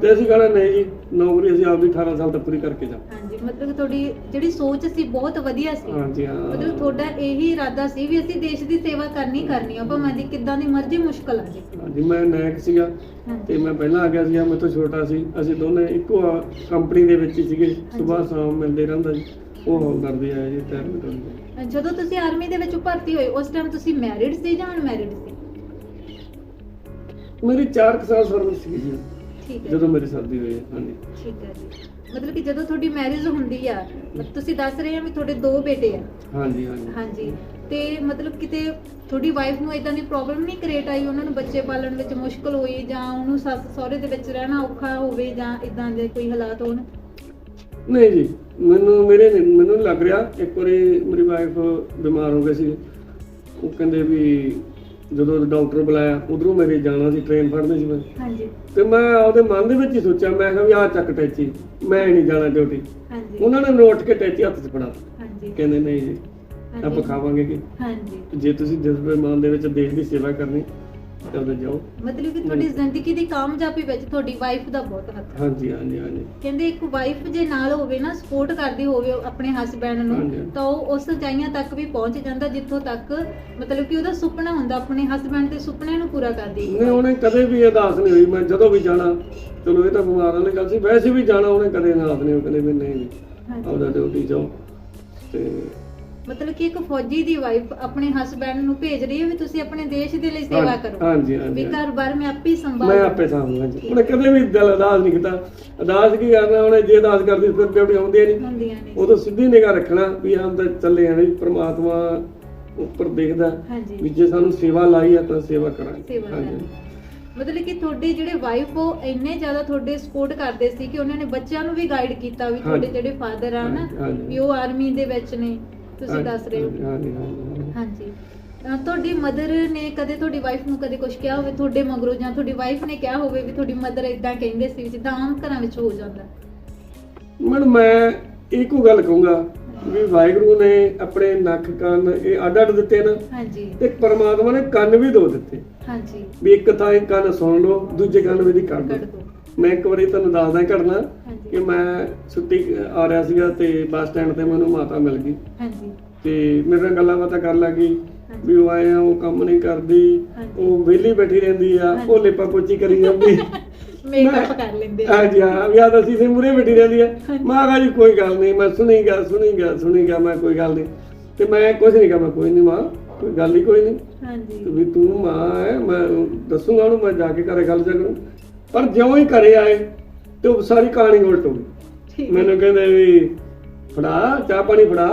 ਤੇ ਅਸੀਂ ਕਹਣਾ ਨਹੀਂ ਜੀ ਨੌਕਰੀ ਅਸੀਂ ਆਪਦੀ 18 ਸਾਲ ਤੱਕ ਪੂਰੀ ਕਰਕੇ ਜਾ ਹਾਂਜੀ ਮਤਲਬ ਤੁਹਾਡੀ ਜਿਹੜੀ ਸੋਚ ਸੀ ਬਹੁਤ ਵਧੀਆ ਸੀ। ਹਾਂਜੀ ਹਾਂ। ਮਤਲਬ ਤੁਹਾਡਾ ਇਹੀ ਇਰਾਦਾ ਸੀ ਵੀ ਅਸੀਂ ਦੇਸ਼ ਦੀ ਸੇਵਾ ਕਰਨੀ ਕਰਨੀ ਆ ਭਾਵੇਂ ਦੀ ਕਿੱਦਾਂ ਦੀ ਮਰਜ਼ੀ ਮੁਸ਼ਕਲ ਆ ਜੇ। ਹਾਂਜੀ ਮੈਂ ਨਾਇਕ ਸੀਗਾ ਤੇ ਮੈਂ ਪਹਿਲਾਂ ਆ ਗਿਆ ਸੀਗਾ ਤੋਂ ਛੋਟਾ ਸੀ। ਅਸੀਂ ਦੋਨੇ ਇੱਕੋ ਕੰਪਨੀ ਦੇ ਵਿੱਚ ਸੀਗੇ ਸਵੇਰ ਸ਼ਾਮ ਮਿਲਦੇ ਰਹਿੰਦਾ ਸੀ। ਉਹ ਹੌਲਦਾਰ ਦੇ ਆਏ ਜੀ ਗਈ ਜਦੋਂ ਤੁਸੀਂ ਆਰਮੀ ਦੇ ਵਿੱਚ ਭਰਤੀ ਹੋਏ ਉਸ ਟਾਈਮ ਤੁਸੀਂ ਮੈਰਿਡ ਸੀ ਜਾਂ ਅਨਮੈਰਿਡ ਸੀ? ਮੇਰੀ 4 ਸਾਲ ਸਰਵਿਸ ਸੀ ਜੀ। ਠੀਕ ਹੈ ਜਦੋਂ ਮੇਰੀ ਸ਼ਾਦੀ ਹੋਈ ਹੈ ਹਾਂਜੀ। ਠੀਕ ਹੈ ਜੀ। ਮਤਲਬ ਕਿ ਜਦੋਂ ਤੁਹਾਡੀ ਮੈਰਿਜ ਹੁੰਦੀ ਆ ਤੁਸੀਂ ਦੱਸ ਰਹੇ ਆ ਵੀ ਤੁਹਾਡੇ ਦੋ ਬੇਟੇ ਆ। ਹਾਂਜੀ ਹਾਂਜੀ। ਹਾਂਜੀ। ਤੇ ਮਤਲਬ ਕਿਤੇ ਤੁਹਾਡੀ ਵਾਈਫ ਨੂੰ ਇਦਾਂ ਦੀ ਪ੍ਰੋਬਲਮ ਨਹੀਂ ਕ੍ਰੀਏਟ ਆਈ ਉਹਨਾਂ ਨੂੰ ਬੱਚੇ ਪਾਲਣ ਵਿੱਚ ਮੁਸ਼ਕਲ ਹੋਈ ਜਾਂ ਉਹਨੂੰ ਸੱਸ ਸਹੁਰੇ ਦੇ ਵਿੱਚ ਰਹਿਣਾ ਔਖਾ ਹੋਵੇ ਜਾਂ ਇਦਾਂ ਦੇ ਕੋਈ ਹਾਲਾਤ ਹੋਣ? ਨਹੀਂ ਜੀ ਮੈਨੂੰ ਮੇਰੇ ਮੈਨੂੰ ਲੱਗ ਰਿਹਾ। ਇੱਕ ਵਾਰੀ ਮੇਰੀ ਵਾਈਫ ਬਿਮਾਰ ਹੋ ਗਈ ਸੀ। ਉਹ ਕਹਿੰਦੇ ਵੀ ਜਦੋਂ ਡਾਕਟਰ ਬੁਲਾਇਆ ਉਧਰੋਂ ਮੇਰੇ ਜਾਣਾ ਸੀ ਟ੍ਰੇਨ ਫੜਨੀ ਸੀ ਮੈਂ। ਹਾਂਜੀ। ਤੇ ਮੈਂ ਉਹਦੇ ਮਨ ਦੇ ਵਿੱਚ ਹੀ ਸੋਚਿਆ ਮੈਂ ਕਿਹਾ ਵੀ ਆਹ ਚੱਕ ਟੈਚੀ ਮੈਂ ਨਹੀਂ ਜਾਣਾ ਡਿਊਟੀ ਹਾਂਜੀ। ਉਹਨਾਂ ਨੇ ਨੋਟ ਕੇ ਟੈਚੀ ਹੱਥ 'ਚ ਫੜਾ ਹਾਂਜੀ। ਕਹਿੰਦੇ ਨਹੀਂ ਜੀ। ਆਪਾਂ ਖਾਵਾਂਗੇ ਕਿ? ਹਾਂਜੀ। ਜੇ ਤੁਸੀਂ ਜਜ਼ਬੇ ਮਨ ਦੇ ਵਿੱਚ ਦੇਸ਼ ਦੀ ਸੇਵਾ ਕਰਨੀ ਜਾਓ। ਮਤਲਬ ਕਿ ਤੁਹਾਡੀ ਜ਼ਿੰਦਗੀ ਦੀ ਕਾਮਯਾਬੀ ਵਿੱਚ ਤੁਹਾਡੀ ਵਾਈਫ ਦਾ ਬਹੁਤ ਹੱਥ ਹੈ। ਹਾਂਜੀ ਹਾਂਜੀ ਹਾਂਜੀ। ਕਹਿੰਦੇ ਇੱਕ ਵਾਈਫ ਜੇ ਨਾਲ ਹੋਵੇ ਨਾ ਸਪੋਰਟ ਕਰਦੀ ਹੋਵੇ ਆਪਣੇ ਹਸਬੈਂਡ ਨੂੰ ਹਾਂਜੀ। ਤਾਂ ਉਹ ਉਸ ਉਚਾਈਆਂ ਤੱਕ ਵੀ ਪਹੁੰਚ ਜਾਂਦਾ ਜਿੱਥੋਂ ਤੱਕ ਮਤਲਬ ਕਿ ਉਹਦਾ ਸੁਪਨਾ ਹੁੰਦਾ ਆਪਣੇ ਹਸਬੈਂਡ ਦੇ ਸੁਪਨੇ ਨੂੰ ਪੂਰਾ ਕਰਦੀ ਨਹੀਂ ਉਹਨੇ ਕਦੇ ਵੀ ਅਰਦਾਸ ਨਹੀਂ ਹੋਈ ਮੈਂ ਜਦੋਂ ਵੀ ਜਾਣਾ ਚਲੋ ਇਹ ਤਾਂ ਬਿਮਾਰ ਵਾਲੀ ਗੱਲ ਸੀ ਵੈਸੇ ਵੀ ਜਾਣਾ ਉਹਨੇ ਕਦੇ ਅਰਦਾਸ ਨਹੀਂ ਹੋਈ ਕਹਿੰਦੇ ਵੀ ਨਹੀਂ ਹਾਂਜੀ। ਆਪਦਾ ਡਿਊਟੀ ਜਾਓ ਤੇ ਮਤਲਬ ਕਿ ਇੱਕ ਫੌਜੀ ਦੀ ਵਾਈਫ ਆਪਣੇ ਹਸਬੈਂਡ ਨੂੰ ਭੇਜ ਰਹੀ ਹੈ ਵੀ ਤੁਸੀਂ ਆਪਣੇ ਦੇਸ਼ ਦੇ ਲਈ ਸੇਵਾ ਕਰੋ। ਹਾਂਜੀ ਵੀ ਹਾਂਜੀ। ਘਰ-ਬਾਰ ਮੈਂ ਆਪੇ ਹੀ ਸੰਭਾਲ ਮੈਂ ਆਪੇ ਸਾਂਭੂਗਾ ਜੀ। ਉਹਨੇ ਕਦੇ ਵੀ ਦਿਲ ਅਰਦਾਸ ਨਹੀਂ ਕੀਤਾ। ਅਰਦਾਸ ਕੀ ਕਰਨਾ ਉਹਨੇ ਜੇ ਅਰਦਾਸ ਕਰਦੀ ਫਿਰ ਡਿਊਟੀ ਆਉਂਦੀ ਨਹੀਂ ਹੁੰਦੀਆਂ ਨੇ ਉਦੋਂ ਸਿੱਧੀ ਨਿਗਾਹ ਰੱਖਣਾ ਵੀ ਹਮ ਤਾਂ ਚੱਲੇ ਆਣੇ ਪ੍ਰਮਾਤਮਾ ਉੱਪਰ ਦੇਖਦਾ ਵੀ ਹਾਂਜੀ ਜੇ ਸਾਨੂੰ ਸੇਵਾ ਲਾਈ ਹੈ ਤਾਂ ਸੇਵਾ ਕਰਾਂਗੇ। ਸੇਵਾ ਕਰਨੀ ਮਤਲਬ ਕਿ ਤੁਹਾਡੇ ਜਿਹੜੇ ਵਾਈਫ ਉਹ ਇੰਨੇ ਜ਼ਿਆਦਾ ਤੁਹਾਡੇ ਸਪੋਰਟ ਕਰਦੇ ਸੀ ਕਿ ਉਹਨਾਂ ਨੇ ਬੱਚਿਆਂ ਨੂੰ ਵੀ ਗਾਈਡ ਕੀਤਾ ਵੀ ਤੁਹਾਡੇ ਹਾਂਜੀ। ਜਿਹੜੇ ਫਾਦਰ ਆ ਨਾ ਹਾਂਜੀ, ਹਾਂਜੀ। ਵੀ ਉਹ ਆਰਮੀ ਦੇ ਵਿੱਚ ਨੇ। ਤੁਸੀਂ ਦੱਸ ਰਹੇ ਹੋ। ਹਾਂਜੀ ਹਾਂਜੀ ਹਾਂਜੀ। ਅਹ ਤੁਹਾਡੀ ਮਦਰ ਨੇ ਕਦੇ ਤੁਹਾਡੀ ਵਾਈਫ ਨੂੰ ਕਦੇ ਕੁਝ ਕਿਹਾ ਹੋਵੇ? ਤੁਹਾਡੇ ਮਗਰੋਂ ਜਾਂ ਤੁਹਾਡੀ ਵਾਈਫ ਨੇ ਕਿਹਾ ਹੋਵੇ ਵੀ ਤੁਹਾਡੀ ਮਦਰ ਇਦਾਂ ਕਹਿੰਦੇ ਸੀ ਜਿੱਦਾਂ ਆਮ ਘਰਾਂ ਵਿੱਚ ਹੋ ਜਾਂਦਾ? ਮੈਡਮ ਮੈਂ ਇੱਕੋ ਗੱਲ ਕਹੂੰਗਾ ਵੀ ਵਾਹਿਗੁਰੂ ਨੇ ਆਪਣੇ ਨੱਕ ਕੰਨ ਇਹ ਅੱਡ ਅੱਡ ਦਿੱਤੇ ਨਾ ਹਾਂਜੀ। ਤੇ ਪਰਮਾਤਮਾ ਨੇ ਕੰਨ ਵੀ ਦੋ ਦਿੱਤੇ। ਹਾਂਜੀ। ਵੀ ਇੱਕ ਤਾਂ ਇਹ ਕੰਨ ਸੁਣ ਲਓ ਦੂਜੇ ਕੰਨ ਵਿੱਚ ਕੱਢ ਕੱਢ ਦਿਓ ਦੋ। ਮੈਂ ਇੱਕ ਵਾਰੀ ਤੁਹਾਨੂੰ ਦੱਸਦਾ ਘਟਨਾ ਕਿ ਮੈਂ ਛੁੱਟੀ ਆ ਰਿਹਾ ਸੀਗਾ ਤੇ ਬੱਸ ਸਟੈਂਡ ਤੇ ਮੈਨੂੰ ਮਾਤਾ ਮਿਲ ਗਈ ਹਾਂਜੀ ਤੇ ਮੇਰੇ ਨਾਲ ਗੱਲਾਂ ਬਾਤਾਂ ਕਰਨ ਲੱਗੀ। ਵੀ ਉਹ ਆਏ ਆ ਉਹ ਕੰਮ ਨਹੀਂ ਕਰਦੀ। ਉਹ ਵਿਹਲੀ ਬੈਠੀ ਰਹਿੰਦੀ ਆ। ਉਹ ਲੇਪਾ ਪੋਚੀ ਕਰੀ ਜਾਂਦੀ ਮੇਕਅਪ ਕਰ ਲੈਂਦੇ ਆ। ਹਾਂਜੀ ਹਾਂ ਵੀ ਆ ਤਾਂ ਅਸੀਂ ਮੂਰੇ ਬੈਠੀ ਰਹਿੰਦੀ ਆ। ਮੈਂ ਕਿਹਾ ਜੀ ਕੋਈ ਗੱਲ ਨਹੀਂ ਮੈਂ ਸੁਣੀ ਗਿਆ ਸੁਣੀ ਗਿਆ ਸੁਣੀ ਗਿਆ ਮੈਂ ਕੋਈ ਗੱਲ ਨਹੀਂ ਤੇ ਮੈਂ ਕੁਝ ਨਹੀਂ ਕਹਾਂ ਮੈਂ ਕੋਈ ਨਹੀਂ ਮਾਂ ਕੋਈ ਗੱਲ ਹੀ ਕੋਈ ਨਹੀਂ ਤੇ ਹਾਂਜੀ ਵੀ ਤੂੰ ਮਾਂ ਹੈ ਮੈਂ ਦੱਸੂਗਾ ਉਹਨੂੰ ਮੈਂ ਜਾ ਕੇ ਘਰੇ ਗੱਲ ਪਰ ਜਿਉਂ ਹੀ ਘਰੇ ਆਏ ਤੇ ਉਹ ਸਾਰੀ ਕਹਾਣੀ ਉਲਟ ਹੋ ਗਈ। ਮੈਨੂੰ ਕਹਿੰਦੇ ਵੀ ਫੜਾ ਚਾਹ ਪਾਣੀ ਫੜਾ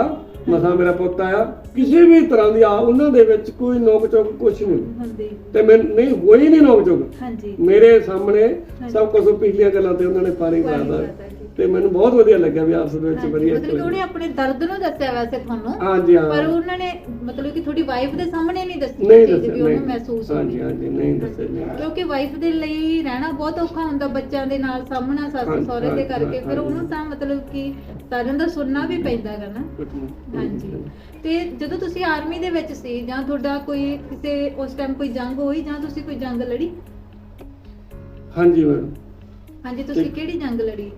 ਮਸਾਂ ਮੇਰਾ ਪੁੱਤ ਆਇਆ। ਕਿਸੇ ਵੀ ਤਰ੍ਹਾਂ ਦੀ ਆ ਉਹਨਾਂ ਦੇ ਵਿੱਚ ਕੋਈ ਨੋਕ ਚੋਕ ਕੁਛ ਨਹੀਂ। ਤੇ ਮੈਂ ਨਹੀਂ ਹੋਈ ਨਹੀਂ ਨੋਕ ਚੋਕ ਹਾਂਜੀ। ਮੇਰੇ ਸਾਹਮਣੇ ਸਭ ਕੁਝ ਪਿਛਲੀਆਂ ਗੱਲਾਂ ਤੇ ਉਹਨਾਂ ਨੇ ਪਾਤਾ ਜੀ। ਤੇ ਮੈਨੂੰ ਬਹੁਤ ਵਧੀਆ ਲੱਗਿਆ ਵੀ ਆਪਸ ਵਿੱਚ ਹਾਂਜੀ, ਵਧੀਆ ਮਤਲਬ ਕਿ ਉਹਨੇ ਆਪਣੇ ਦਰਦ ਨੂੰ ਦੱਸਿਆ ਵੈਸੇ ਤੁਹਾਨੂੰ ਹਾਂਜੀ ਹਾਂ। ਪਰ ਉਹਨਾਂ ਨੇ ਮਤਲਬ ਕਿ ਤੁਹਾਡੀ ਵਾਈਫ ਦੇ ਸਾਹਮਣੇ ਨਹੀਂ ਦੱਸੀ ਨਹੀਂ ਦੱਸਿਆ ਵੀ ਉਹਨੂੰ ਮਹਿਸੂਸ ਹਾਂਜੀ ਹਾਂਜੀ ਨਹੀਂ ਦੱਸਿਆ ਕਿਉਂਕਿ ਵਾਈਫ ਦੇ ਲਈ ਰਹਿਣਾ ਬਹੁਤ ਔਖਾ ਹੁੰਦਾ ਬੱਚਿਆਂ ਦੇ ਨਾਲ ਸਾਹਮਣਾ ਸੱਸ ਸਹੁਰੇ ਦੇ ਕਰਕੇ। ਫਿਰ। ਉਹਨੂੰ ਤਾਂ ਮਤਲਬ ਕਿ ਸਾਰਿਆਂ ਦਾ ਸੁਣਨਾ ਵੀ ਪੈਂਦਾ ਗਾ ਨਾ। ਹਾਂਜੀ। ਤੇ ਜਦੋਂ ਤੁਸੀਂ ਆਰਮੀ ਦੇ ਵਿੱਚ ਸੀ ਜਾਂ ਤੁਹਾਡਾ ਕੋਈ ਕਿਸੇ ਉਸ ਟਾਈਮ ਕੋਈ ਜੰਗ ਹੋਈ ਜਾਂ ਤੁਸੀਂ ਕੋਈ ਜੰਗ ਲੜੀ? ਹਾਂਜੀ ਮੈਡਮ। ਹਾਂਜੀ ਤੁਸੀਂ। ਕਿਹੜੀ ਜੰਗ ਲੜੀ?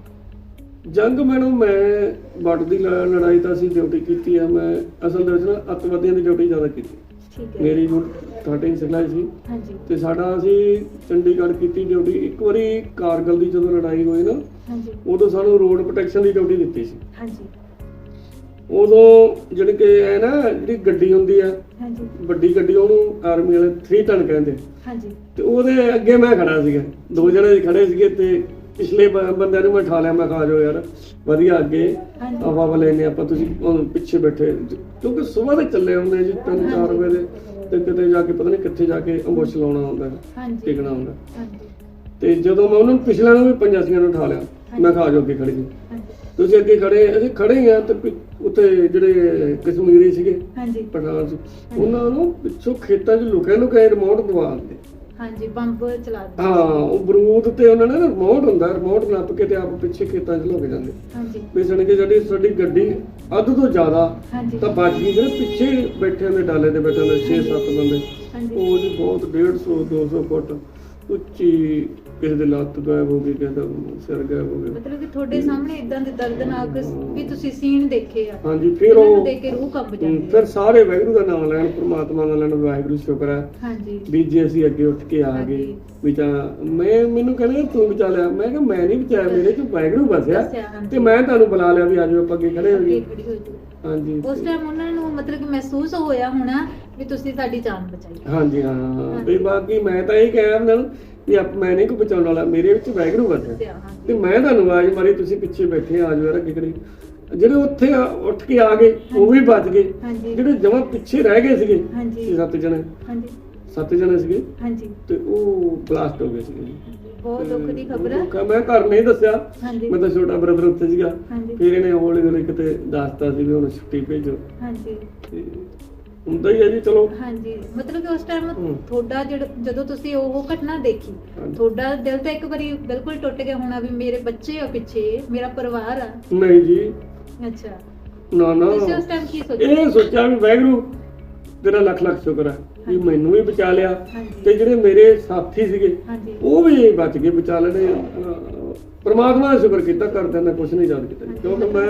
ਜੰਗ ਮੈਡਮ ਮੈਂ ਬਾਰਡਰ ਦੀ ਲ- ਲੜਾਈ ਤਾਂ ਅਸੀਂ ਡਿਊਟੀ ਕੀਤੀ ਆ ਮੈਂ ਅਸਲ ਦੇ ਵਿੱਚ ਨਾ ਅੱਤਵਾਦੀਆਂ ਦੀ ਡਿਊਟੀ ਜ਼ਿਆਦਾ ਕੀਤੀ। ਠੀਕ ਹੈ। ਮੇਰੀ ਜੋ 13 ਸਿਖਲਾਈ ਸੀ। ਹਾਂਜੀ। ਤੇ ਸਾਡਾ ਅਸੀਂ ਚੰਡੀਗੜ੍ਹ ਕੀਤੀ ਡਿਊਟੀ ਇੱਕ ਵਾਰੀ ਕਾਰਗਲ ਦੀ ਜਦੋਂ ਲੜਾਈ ਹੋਈ ਨਾ ਹਾਂਜੀ। ਉਦੋਂ ਸਾਨੂੰ ਰੋਡ ਪ੍ਰੋਟੈਕਸ਼ਨ ਦੀ ਡਿਊਟੀ ਦਿੱਤੀ ਸੀ। ਹਾਂਜੀ। ਉਦੋਂ ਜਿਹੜੀ ਕਿ ਹੈ ਨਾ ਜਿਹੜੀ ਗੱਡੀ ਹੁੰਦੀ ਆ ਹਾਂਜੀ। ਵੱਡੀ ਗੱਡੀ ਉਹਨੂੰ ਆਰਮੀ ਵਾਲੇ 3 ਟਨ ਕਹਿੰਦੇ। ਹਾਂਜੀ। ਤੇ ਉਹਦੇ ਅੱਗੇ ਮੈਂ ਖੜਾ ਸੀਗਾ। ਦੋ ਜਣੇ ਖੜੇ ਸੀਗੇ ਤੇ ਪਿਛਲੇ ਬ- ਬੰਦਿਆਂ ਨੂੰ ਮੈਂ ਠਾ ਲਿਆ ਮੈਂ ਕਿਹਾ ਆ ਜਾਓ ਯਾਰ ਵਧੀਆ ਅੱਗੇ। ਹਾਂਜੀ। ਹਵਾ ਵਾਲੇ ਨੇ ਆਪਾਂ ਤੁਸੀਂ ਉਹ ਪਿੱਛੇ ਬੈਠੇ। ਕਿਉਂਕਿ ਸਵੇਰ ਦੇ ਚੱਲੇ ਹੁੰਦੇ ਜੀ 3-4 ਹਾਂਜੀ। ਵਜੇ ਤੇ ਕਿਤੇ ਜਾ ਕੇ ਪਤਾ ਨਹੀਂ ਕਿੱਥੇ ਜਾ ਕੇ ਅੰਬੁਸ਼ ਲਾਉਣਾ ਹੁੰਦਾ ਹੈ, ਹਾਂਜੀ। ਟਿਕਣਾ ਹੁੰਦਾ। ਹਾਂਜੀ। ਤੇ ਜਦੋਂ ਮੈਂ ਉਹਨਾਂ ਨੂੰ ਪਿਛਲਿਆਂ ਨੂੰ ਵੀ ਪੰਜਾਸੀਆਂ ਨੂੰ ਠਾ ਲਿਆ ਮੈਂ ਕਿਹਾ ਆ ਜਾਓ ਅੱਗੇ ਖੜੇ ਜੀ। ਹਾਂਜੀ। ਤੁਸੀਂ ਅੱਗੇ ਖੜੇ ਅਸੀਂ ਖੜੇ ਹੀ ਆ ਤੇ ਪਿ- ਉੱਥੇ ਜਿਹੜੇ ਕਸ਼ਮੀਰੀ ਸੀਗੇ ਹਾਂਜੀ। ਪਠਾਨ ਸੀ ਉਹਨਾਂ ਨੂੰ ਪਿੱਛੋਂ ਖੇਤਾਂ 'ਚ ਲੁਕੇ ਲੁਕੇ ਰਿਮੋਟ ਦਵਾ ਦਿੰਦੇ ਹਾਂਜੀ ਬੰਬ ਚਲਾ ਦਿੱਤੇ। ਹਾਂ ਉਹ ਬਰੂਦ ਤੇ ਉਹਨਾਂ ਨੇ ਨਾ ਰਿਮੋਟ ਹੁੰਦਾ ਰਿਮੋਟ ਨੱਪ ਕੇ ਤੇ ਆਪ ਪਿੱਛੇ ਖੇਤਾਂ 'ਚ ਲੁਕ ਜਾਂਦੇ। ਹਾਂਜੀ। ਵੀ ਸਣ ਕੇ ਜਿਹੜੀ ਸਾਡੀ ਗੱਡੀ ਅੱਧ ਤੋਂ ਜ਼ਿਆਦਾ ਹਾਂਜੀ। ਤਾਂ ਬਚ ਗਈ ਜਿਹੜੇ ਪਿੱਛੇ ਬੈਠੇ ਹੁੰਦੇ ਡਾਲੇ ਤੇ ਬੈਠੇ ਹੁੰਦੇ 6-7 ਬੰਦੇ। ਹਾਂਜੀ। ਉਹ ਜੀ ਬਹੁਤ 150 200 ਫੁੱਟ ਉੱਚੀ ਕਿਸੇ ਦੇ ਲੱਤ ਗਾਇਬ ਹੋ ਗਈ ਕਿਸੇ ਦਾ ਸਿਰ ਗਾਇਬ ਹੋ ਗਿਆ। ਮਤਲਬ ਕਿ ਤੁਹਾਡੇ ਸਾਹਮਣੇ ਇਦਾਂ ਦੇ ਦਰਦਨਾਕ ਵੀ ਤੁਸੀਂ ਸੀਨ ਦੇਖੇ ਆ। ਹਾਂਜੀ ਫਿਰ ਉਹ ਦੇਖ ਕੇ ਰੂਹ ਕੰਬ ਜਾਂਦੀ ਫਿਰ ਸਾਰੇ ਵਾਹਿਗੁਰੂ ਦਾ ਨਾਮ ਲੈਣ ਪ੍ਰਮਾਤਮਾ ਦਾ ਲੈਣ ਵਾਹਿਗੁਰੂ ਸ਼ੁਕਰ ਹੈ ਹਾਂਜੀ। ਵੀ ਜੇ ਅਸੀਂ ਅੱਗੇ ਉੱਠ ਕੇ ਆ ਗਏ। ਵੀ ਤਾਂ ਮੈਂ ਮੈਨੂੰ ਕਹਿੰਦੇ ਤੂੰ ਬਚਾ ਲਿਆ। ਮੈਂ ਕਿਹਾ ਮੈਂ ਨਹੀਂ ਬਚਾਇਆ ਮੇਰੇ ਚ ਵਾਹਿਗੁਰੂ ਬਸਿਆ। ਤੇ ਮੈਂ ਤੁਹਾਨੂੰ ਬੁਲਾ ਲਿਆ ਵੀ ਆਜੋ ਆਪਾਂ ਅੱਗੇ ਖੜੇ ਹੋ ਅੱਗੇ ਗਏ ਖੜੀ ਹੋ ਜਾਓ। ਹਾਂਜੀ। ਉਸ ਟਾਈਮ ਉਹਨਾਂ ਨੂੰ ਮਤਲਬ ਕਿ ਮਹਿਸੂਸ ਹੋਇਆ ਹੋਣਾ ਵੀ ਤੁਸੀਂ ਸਾਡੀ ਜਾਨ ਬਚਾਈ। ਹਾਂਜੀ ਹਾਂ ਤੇ ਬਾਕੀ ਮੈਂ ਤਾਂ ਇਹ ਕਹਿਆ ਉਹਨਾਂ ਨੂੰ ਵੀ ਆਪ ਮੈਂ ਨਹੀਂ ਕੋ ਬਚਾਉਣ ਵਾਲਾ ਮੇਰੇ ਵਿੱਚ ਦੱਸਿਆ, ਹਾਂਜੀ। ਤੇ ਮੈਂ ਤੁਹਾਨੂੰ ਆਵਾਜ਼ ਮਾਰੀ ਤੁਸੀਂ ਪਿੱਛੇ ਬੈਠੇ ਆ ਆਜੋ ਯਾਰ ਅੱਗੇ ਜਿਹੜੇ ਉੱਥੇ ਉੱਠ ਕੇ ਆ ਗਏ ਉਹ ਵੀ ਬਚ ਗਏ। ਜਿਹੜੇ ਜਮਾਂ ਪਿੱਛੇ ਰਹਿ ਗਏ ਸੀਗੇ ਹਾਂਜੀ। ਸੱਤ ਜਣੇ। ਹਾਂਜੀ। ਸੱਤ ਜਣੇ ਸੀਗੇ। ਹਾਂਜੀ। ਤੇ ਉਹ ਬਲਾਸਟ ਹੋ ਗਏ ਸੀਗੇ ਬਹੁਤ ਦੁੱਖ ਦੀ ਖਬਰ ਹੈ ਮੈਂ ਘਰ ਨਹੀਂ ਦੱਸਿਆ। ਮੈਂ ਤਾਂ ਛੋਟਾ ਬ੍ਰਦਰ ਉੱਥੇ ਸੀਗਾ। ਫਿਰ ਇਹਨੇ ਹੌਲੀ ਹੌਲੀ ਕਿਤੇ ਦੱਸਤਾ ਸੀ ਵੀ ਹੁਣ ਛੁੱਟੀ ਭੇਜੋ। ਹਾਂਜੀ। ਤੇ ਹੁੰਦਾ ਹੀ ਹੈ ਜੀ ਚਲੋ ਹਾਂਜੀ ਮਤਲਬ ਕਿ ਉਸ ਟਾਈਮ। ਤੁਹਾਡਾ ਜਿਹੜਾ ਜਦੋਂ ਤੁਸੀਂ ਉਹ ਘਟਨਾ ਦੇਖੀ। ਤੁਹਾਡਾ ਦਿਲ ਤਾਂ ਇੱਕ ਵਾਰੀ ਬਿਲਕੁਲ ਟੁੱਟ ਗਿਆ ਹੋਣਾ ਵੀ ਮੇਰੇ ਬੱਚੇ ਆ ਪਿੱਛੇ ਮੇਰਾ ਪਰਿਵਾਰ ਆ ਨਹੀਂ ਜੀ ਅੱਛਾ ਨਾ ਨਾ ਤੁਸੀਂ ਉਸ ਟਾਈਮ ਕੀ ਸੋਚਿਆ ਇਹ ਸੋਚਿਆ ਵੀ ਵਾਹਿਗੁਰੂ ਤੇਰਾ ਲੱਖ ਲੱਖ ਸ਼ੁਕਰ ਹੈ ਵੀ। ਮੈਨੂੰ ਵੀ ਬਚਾ ਲਿਆ। ਤੇ ਜਿਹੜੇ ਮੇਰੇ ਸਾਥੀ ਸੀਗੇ ਉਹ ਵੀ ਬਚ ਗਏ ਬਚਾ ਲੈਣੇ ਪ੍ਰਮਾਤਮਾ ਦਾ ਸ਼ੁਕਰ ਕੀਤਾ ਕਰਦੇ ਨੇ ਕੁਝ ਨਹੀਂ ਯਾਦ ਕੀਤਾ। ਕਿਉਂਕਿ ਮੈਂ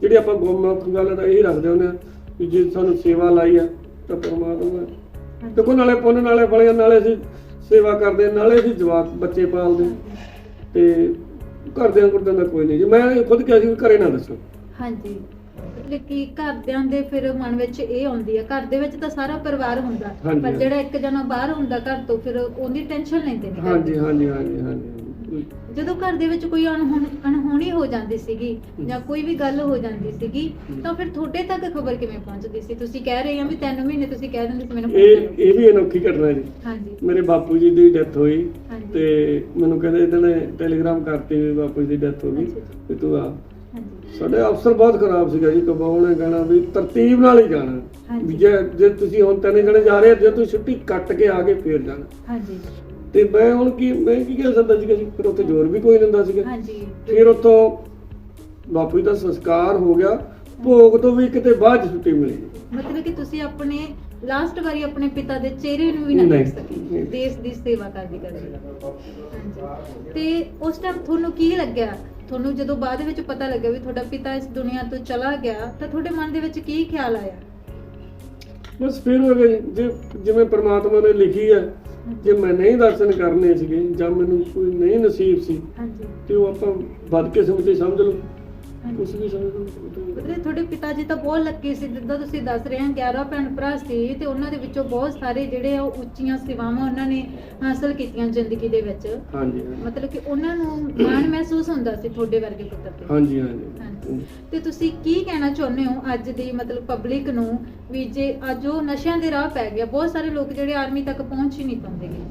ਜਿਹੜੀ ਆਪਾਂ ਗੁਰਮੁਖ ਗੱਲ ਦਾ ਇਹ ਰੱਖਦੇ ਹੁੰਦੇ ਆ ਕਿ ਜੇ ਸਾਨੂੰ ਸੇਵਾ ਲਾਈ ਆ ਤਾਂ ਪ੍ਰਮਾਤਮਾ। ਦੇਖੋ ਨਾਲੇ ਪੁੰਨ ਨਾਲੇ ਫਲੀਆਂ ਨਾਲੇ ਅਸੀਂ ਸੇਵਾ ਕਰਦੇ ਨਾਲੇ ਅਸੀਂ ਜਵਾਕ ਬੱਚੇ ਪਾਲਦੇ ਤੇ ਘਰਦਿਆਂ ਗੁਰਦਿਆਂ ਦਾ ਕੋਈ ਨਹੀਂ ਜੀ ਮੈਂ ਖੁਦ ਕਿਹਾ ਸੀ ਵੀ ਘਰੇ ਨਾ ਦੱਸੋ ਹਾਂਜੀ ਕਿ ਘਰਦਿਆਂ ਦੇ ਫਿਰ ਮਨ ਵਿੱਚ ਇਹ ਆਉਂਦੀ ਆ ਘਰ ਦੇ ਵਿੱਚ ਤਾਂ ਸਾਰਾ ਪਰਿਵਾਰ ਹੁੰਦਾ ਪਰ। ਜਿਹੜਾ ਇੱਕ ਜਣਾ ਬਾਹਰ ਹੁੰਦਾ ਘਰ ਤੋਂ ਫਿਰ ਉਹਦੀ ਟੈਨਸ਼ਨ ਲੈਂਦੇ ਨੇ ਹਾਂਜੀ। ਹਾਂਜੀ ਹਾਂਜੀ ਹਾਂਜੀ ਜਦੋਂ ਘਰ ਦੇ ਵਿੱਚ ਕੋਈ ਅਣਹੋਣੀ ਅਣਹੋਣੀ ਹੋ ਜਾਂਦੀ ਸੀਗੀ ਜਾਂ ਕੋਈ ਵੀ ਗੱਲ ਹੋ ਜਾਂਦੀ ਸੀਗੀ ਤਾਂ ਫਿਰ ਤੁਹਾਡੇ ਤੱਕ ਖਬਰ ਕਿਵੇਂ ਪਹੁੰਚਦੀ ਸੀ? ਤੁਸੀਂ ਕਹਿ ਰਹੇ ਆ ਵੀ 3 ਮਹੀਨੇ ਤੁਸੀਂ ਕਹਿ ਦਿੰਦੇ ਸੀ ਮੈਨੂੰ ਇਹ। ਇਹ ਵੀ ਅਨੋਖੀ ਘਟਨਾ ਹੈ ਜੀ। ਹਾਂਜੀ। ਮੇਰੇ ਬਾਪੂ ਜੀ ਦੀ ਡੈਥ ਹੋਈ ਤੇ ਮੈਨੂੰ ਕਹਿੰਦੇ ਇਹਨਾਂ ਨੇ ਟੈਲੀਗ੍ਰਾਮ ਕਰਤੇ ਵੀ ਬਾਪੂ ਜੀ ਦੀ ਡੈਥ ਹੋ ਗਈ। ਵੀ ਤੂੰ ਆ। ਸਾਡੇ ਅਫਸਰ ਬਹੁਤ ਖਰਾਬ ਸੀਗਾ ਜੀ ਕਬਾਉ ਨੇ ਕਹਿਣਾ ਵੀ ਤਰਤੀਬ ਨਾਲ ਹੀ ਜਾਣਾ। ਜੇ ਜੇ ਤੁਸੀਂ ਹੁਣ ਤਿੰਨ ਜਣੇ ਜਾ ਰਹੇ ਹੋ ਜੇ ਤੁਸੀਂ ਛੁੱਟੀ ਕੱਟ ਕੇ ਆ ਕੇ ਫੇਰ ਜਾਣਾ। ਹਾਂਜੀ। ਤੇ ਮੈਂ ਹੁਣ ਕੀ ਮੈਂ ਕੀ ਕਹਿ ਸਕਦਾ ਸੀਗਾ ਜੀ? ਫਿਰ ਉੱਥੇ ਜ਼ੋਰ ਵੀ ਕੋਈ ਹੁੰਦਾ ਸੀਗਾ। ਹਾਂਜੀ ਫਿਰ ਉੱਥੋਂ ਬਾਪੂ ਜੀ ਦਾ ਸੰਸਕਾਰ ਹੋ ਗਿਆ। ਭੋਗ ਤੋਂ ਵੀ ਕਿਤੇ ਬਾਅਦ 'ਚ ਛੁੱਟੀ ਮਿਲੀ। ਮਤਲਬ ਕਿ ਤੁਸੀਂ ਆਪਣੇ ਲਾਸਟ ਵਾਰੀ ਆਪਣੇ ਪਿਤਾ ਦੇ ਚਿਹਰੇ ਨੂੰ ਵੀ ਨਾ ਨਹੀਂ, ਦੇਖ ਸਕੇ। ਦੇਸ਼ ਦੀ ਸੇਵਾ ਕਰਦੀ ਕਰਦੀ। ਤੇ ਉਸ ਟਾਈਮ ਤੁਹਾਨੂੰ ਕੀ ਲੱਗਿਆ? ਤੁਹਾਨੂੰ ਜਦੋਂ ਬਾਅਦ ਵਿੱਚ ਪਤਾ ਲੱਗਿਆ ਵੀ ਤੁਹਾਡਾ ਪਿਤਾ ਇਸ ਦੁਨੀਆ ਤੋਂ ਚਲਾ ਗਿਆ ਤਾਂ ਤੁਹਾਡੇ ਮਨ ਦੇ ਵਿੱਚ ਕੀ ਖਿਆਲ ਆਇਆ? ਬਸ ਫਿਰ ਹੋ ਜੇ ਜਿਵੇਂ ਪ੍ਰਮਾਤਮਾ ਨੇ ਲਿਖੀ ਹੈ ਜੇ ਮੈਂ ਨਹੀਂ ਦਰਸ਼ਨ ਕਰਨੇ ਸੀਗੇ ਜਾਂ ਮੈਨੂੰ ਕੋਈ ਨਹੀਂ ਨਸੀਬ ਸੀ ਹਾਂਜੀ। ਤੇ ਉਹ ਆਪਾਂ ਵੱਧ ਕੇ ਸਮਝੇ ਸਮਝ ਲਓ। ਮਤਲਬ ਤੁਹਾਡੇ ਪਿਤਾ ਜੀ ਤਾਂ ਬਹੁਤ ਲੱਕੀ ਸੀ ਜਿੱਦਾਂ ਤੁਸੀਂ ਦੱਸ ਰਹੇ ਹੋ 11 ਭੈਣ ਭਰਾ ਸੀ ਤੇ ਉਹਨਾਂ ਦੇ ਵਿੱਚੋਂ ਬਹੁਤ ਸਾਰੇ ਜਿਹੜੇ ਆ ਉਹ ਉੱਚੀਆਂ ਸੇਵਾਵਾਂ ਉਹਨਾਂ ਨੇ ਹਾਸਲ ਕੀਤੀਆਂ ਜ਼ਿੰਦਗੀ ਦੇ ਵਿੱਚ। ਹਾਂਜੀ ਹਾਂਜੀ। ਮਤਲਬ ਕਿ ਉਹਨਾਂ ਨੂੰ ਮਾਣ ਮਹਿਸੂਸ ਹੁੰਦਾ ਸੀ ਤੁਹਾਡੇ ਵਰਗੇ ਪੁੱਤਰ ਤੇ। ਹਾਂਜੀ ਹਾਂਜੀ। ਹਾਂਜੀ। ਤੇ ਤੁਸੀਂ ਕੀ ਕਹਿਣਾ ਚਾਹੁੰਦੇ ਹੋ ਅੱਜ ਦੀ ਮਤਲਬ ਪਬਲਿਕ ਨੂੰ ਵੀ ਜੇ ਅੱਜ ਉਹ ਨਸ਼ਿਆਂ ਦੇ ਰਾਹ ਪੈ ਗਿਆ ਬਹੁਤ ਸਾਰੇ ਲੋਕ ਜਿਹੜੇ ਆਰਮੀ ਤੱਕ ਪਹੁੰਚ ਹੀ ਨਹੀਂ ਪਾਉਂਦੇਗੇ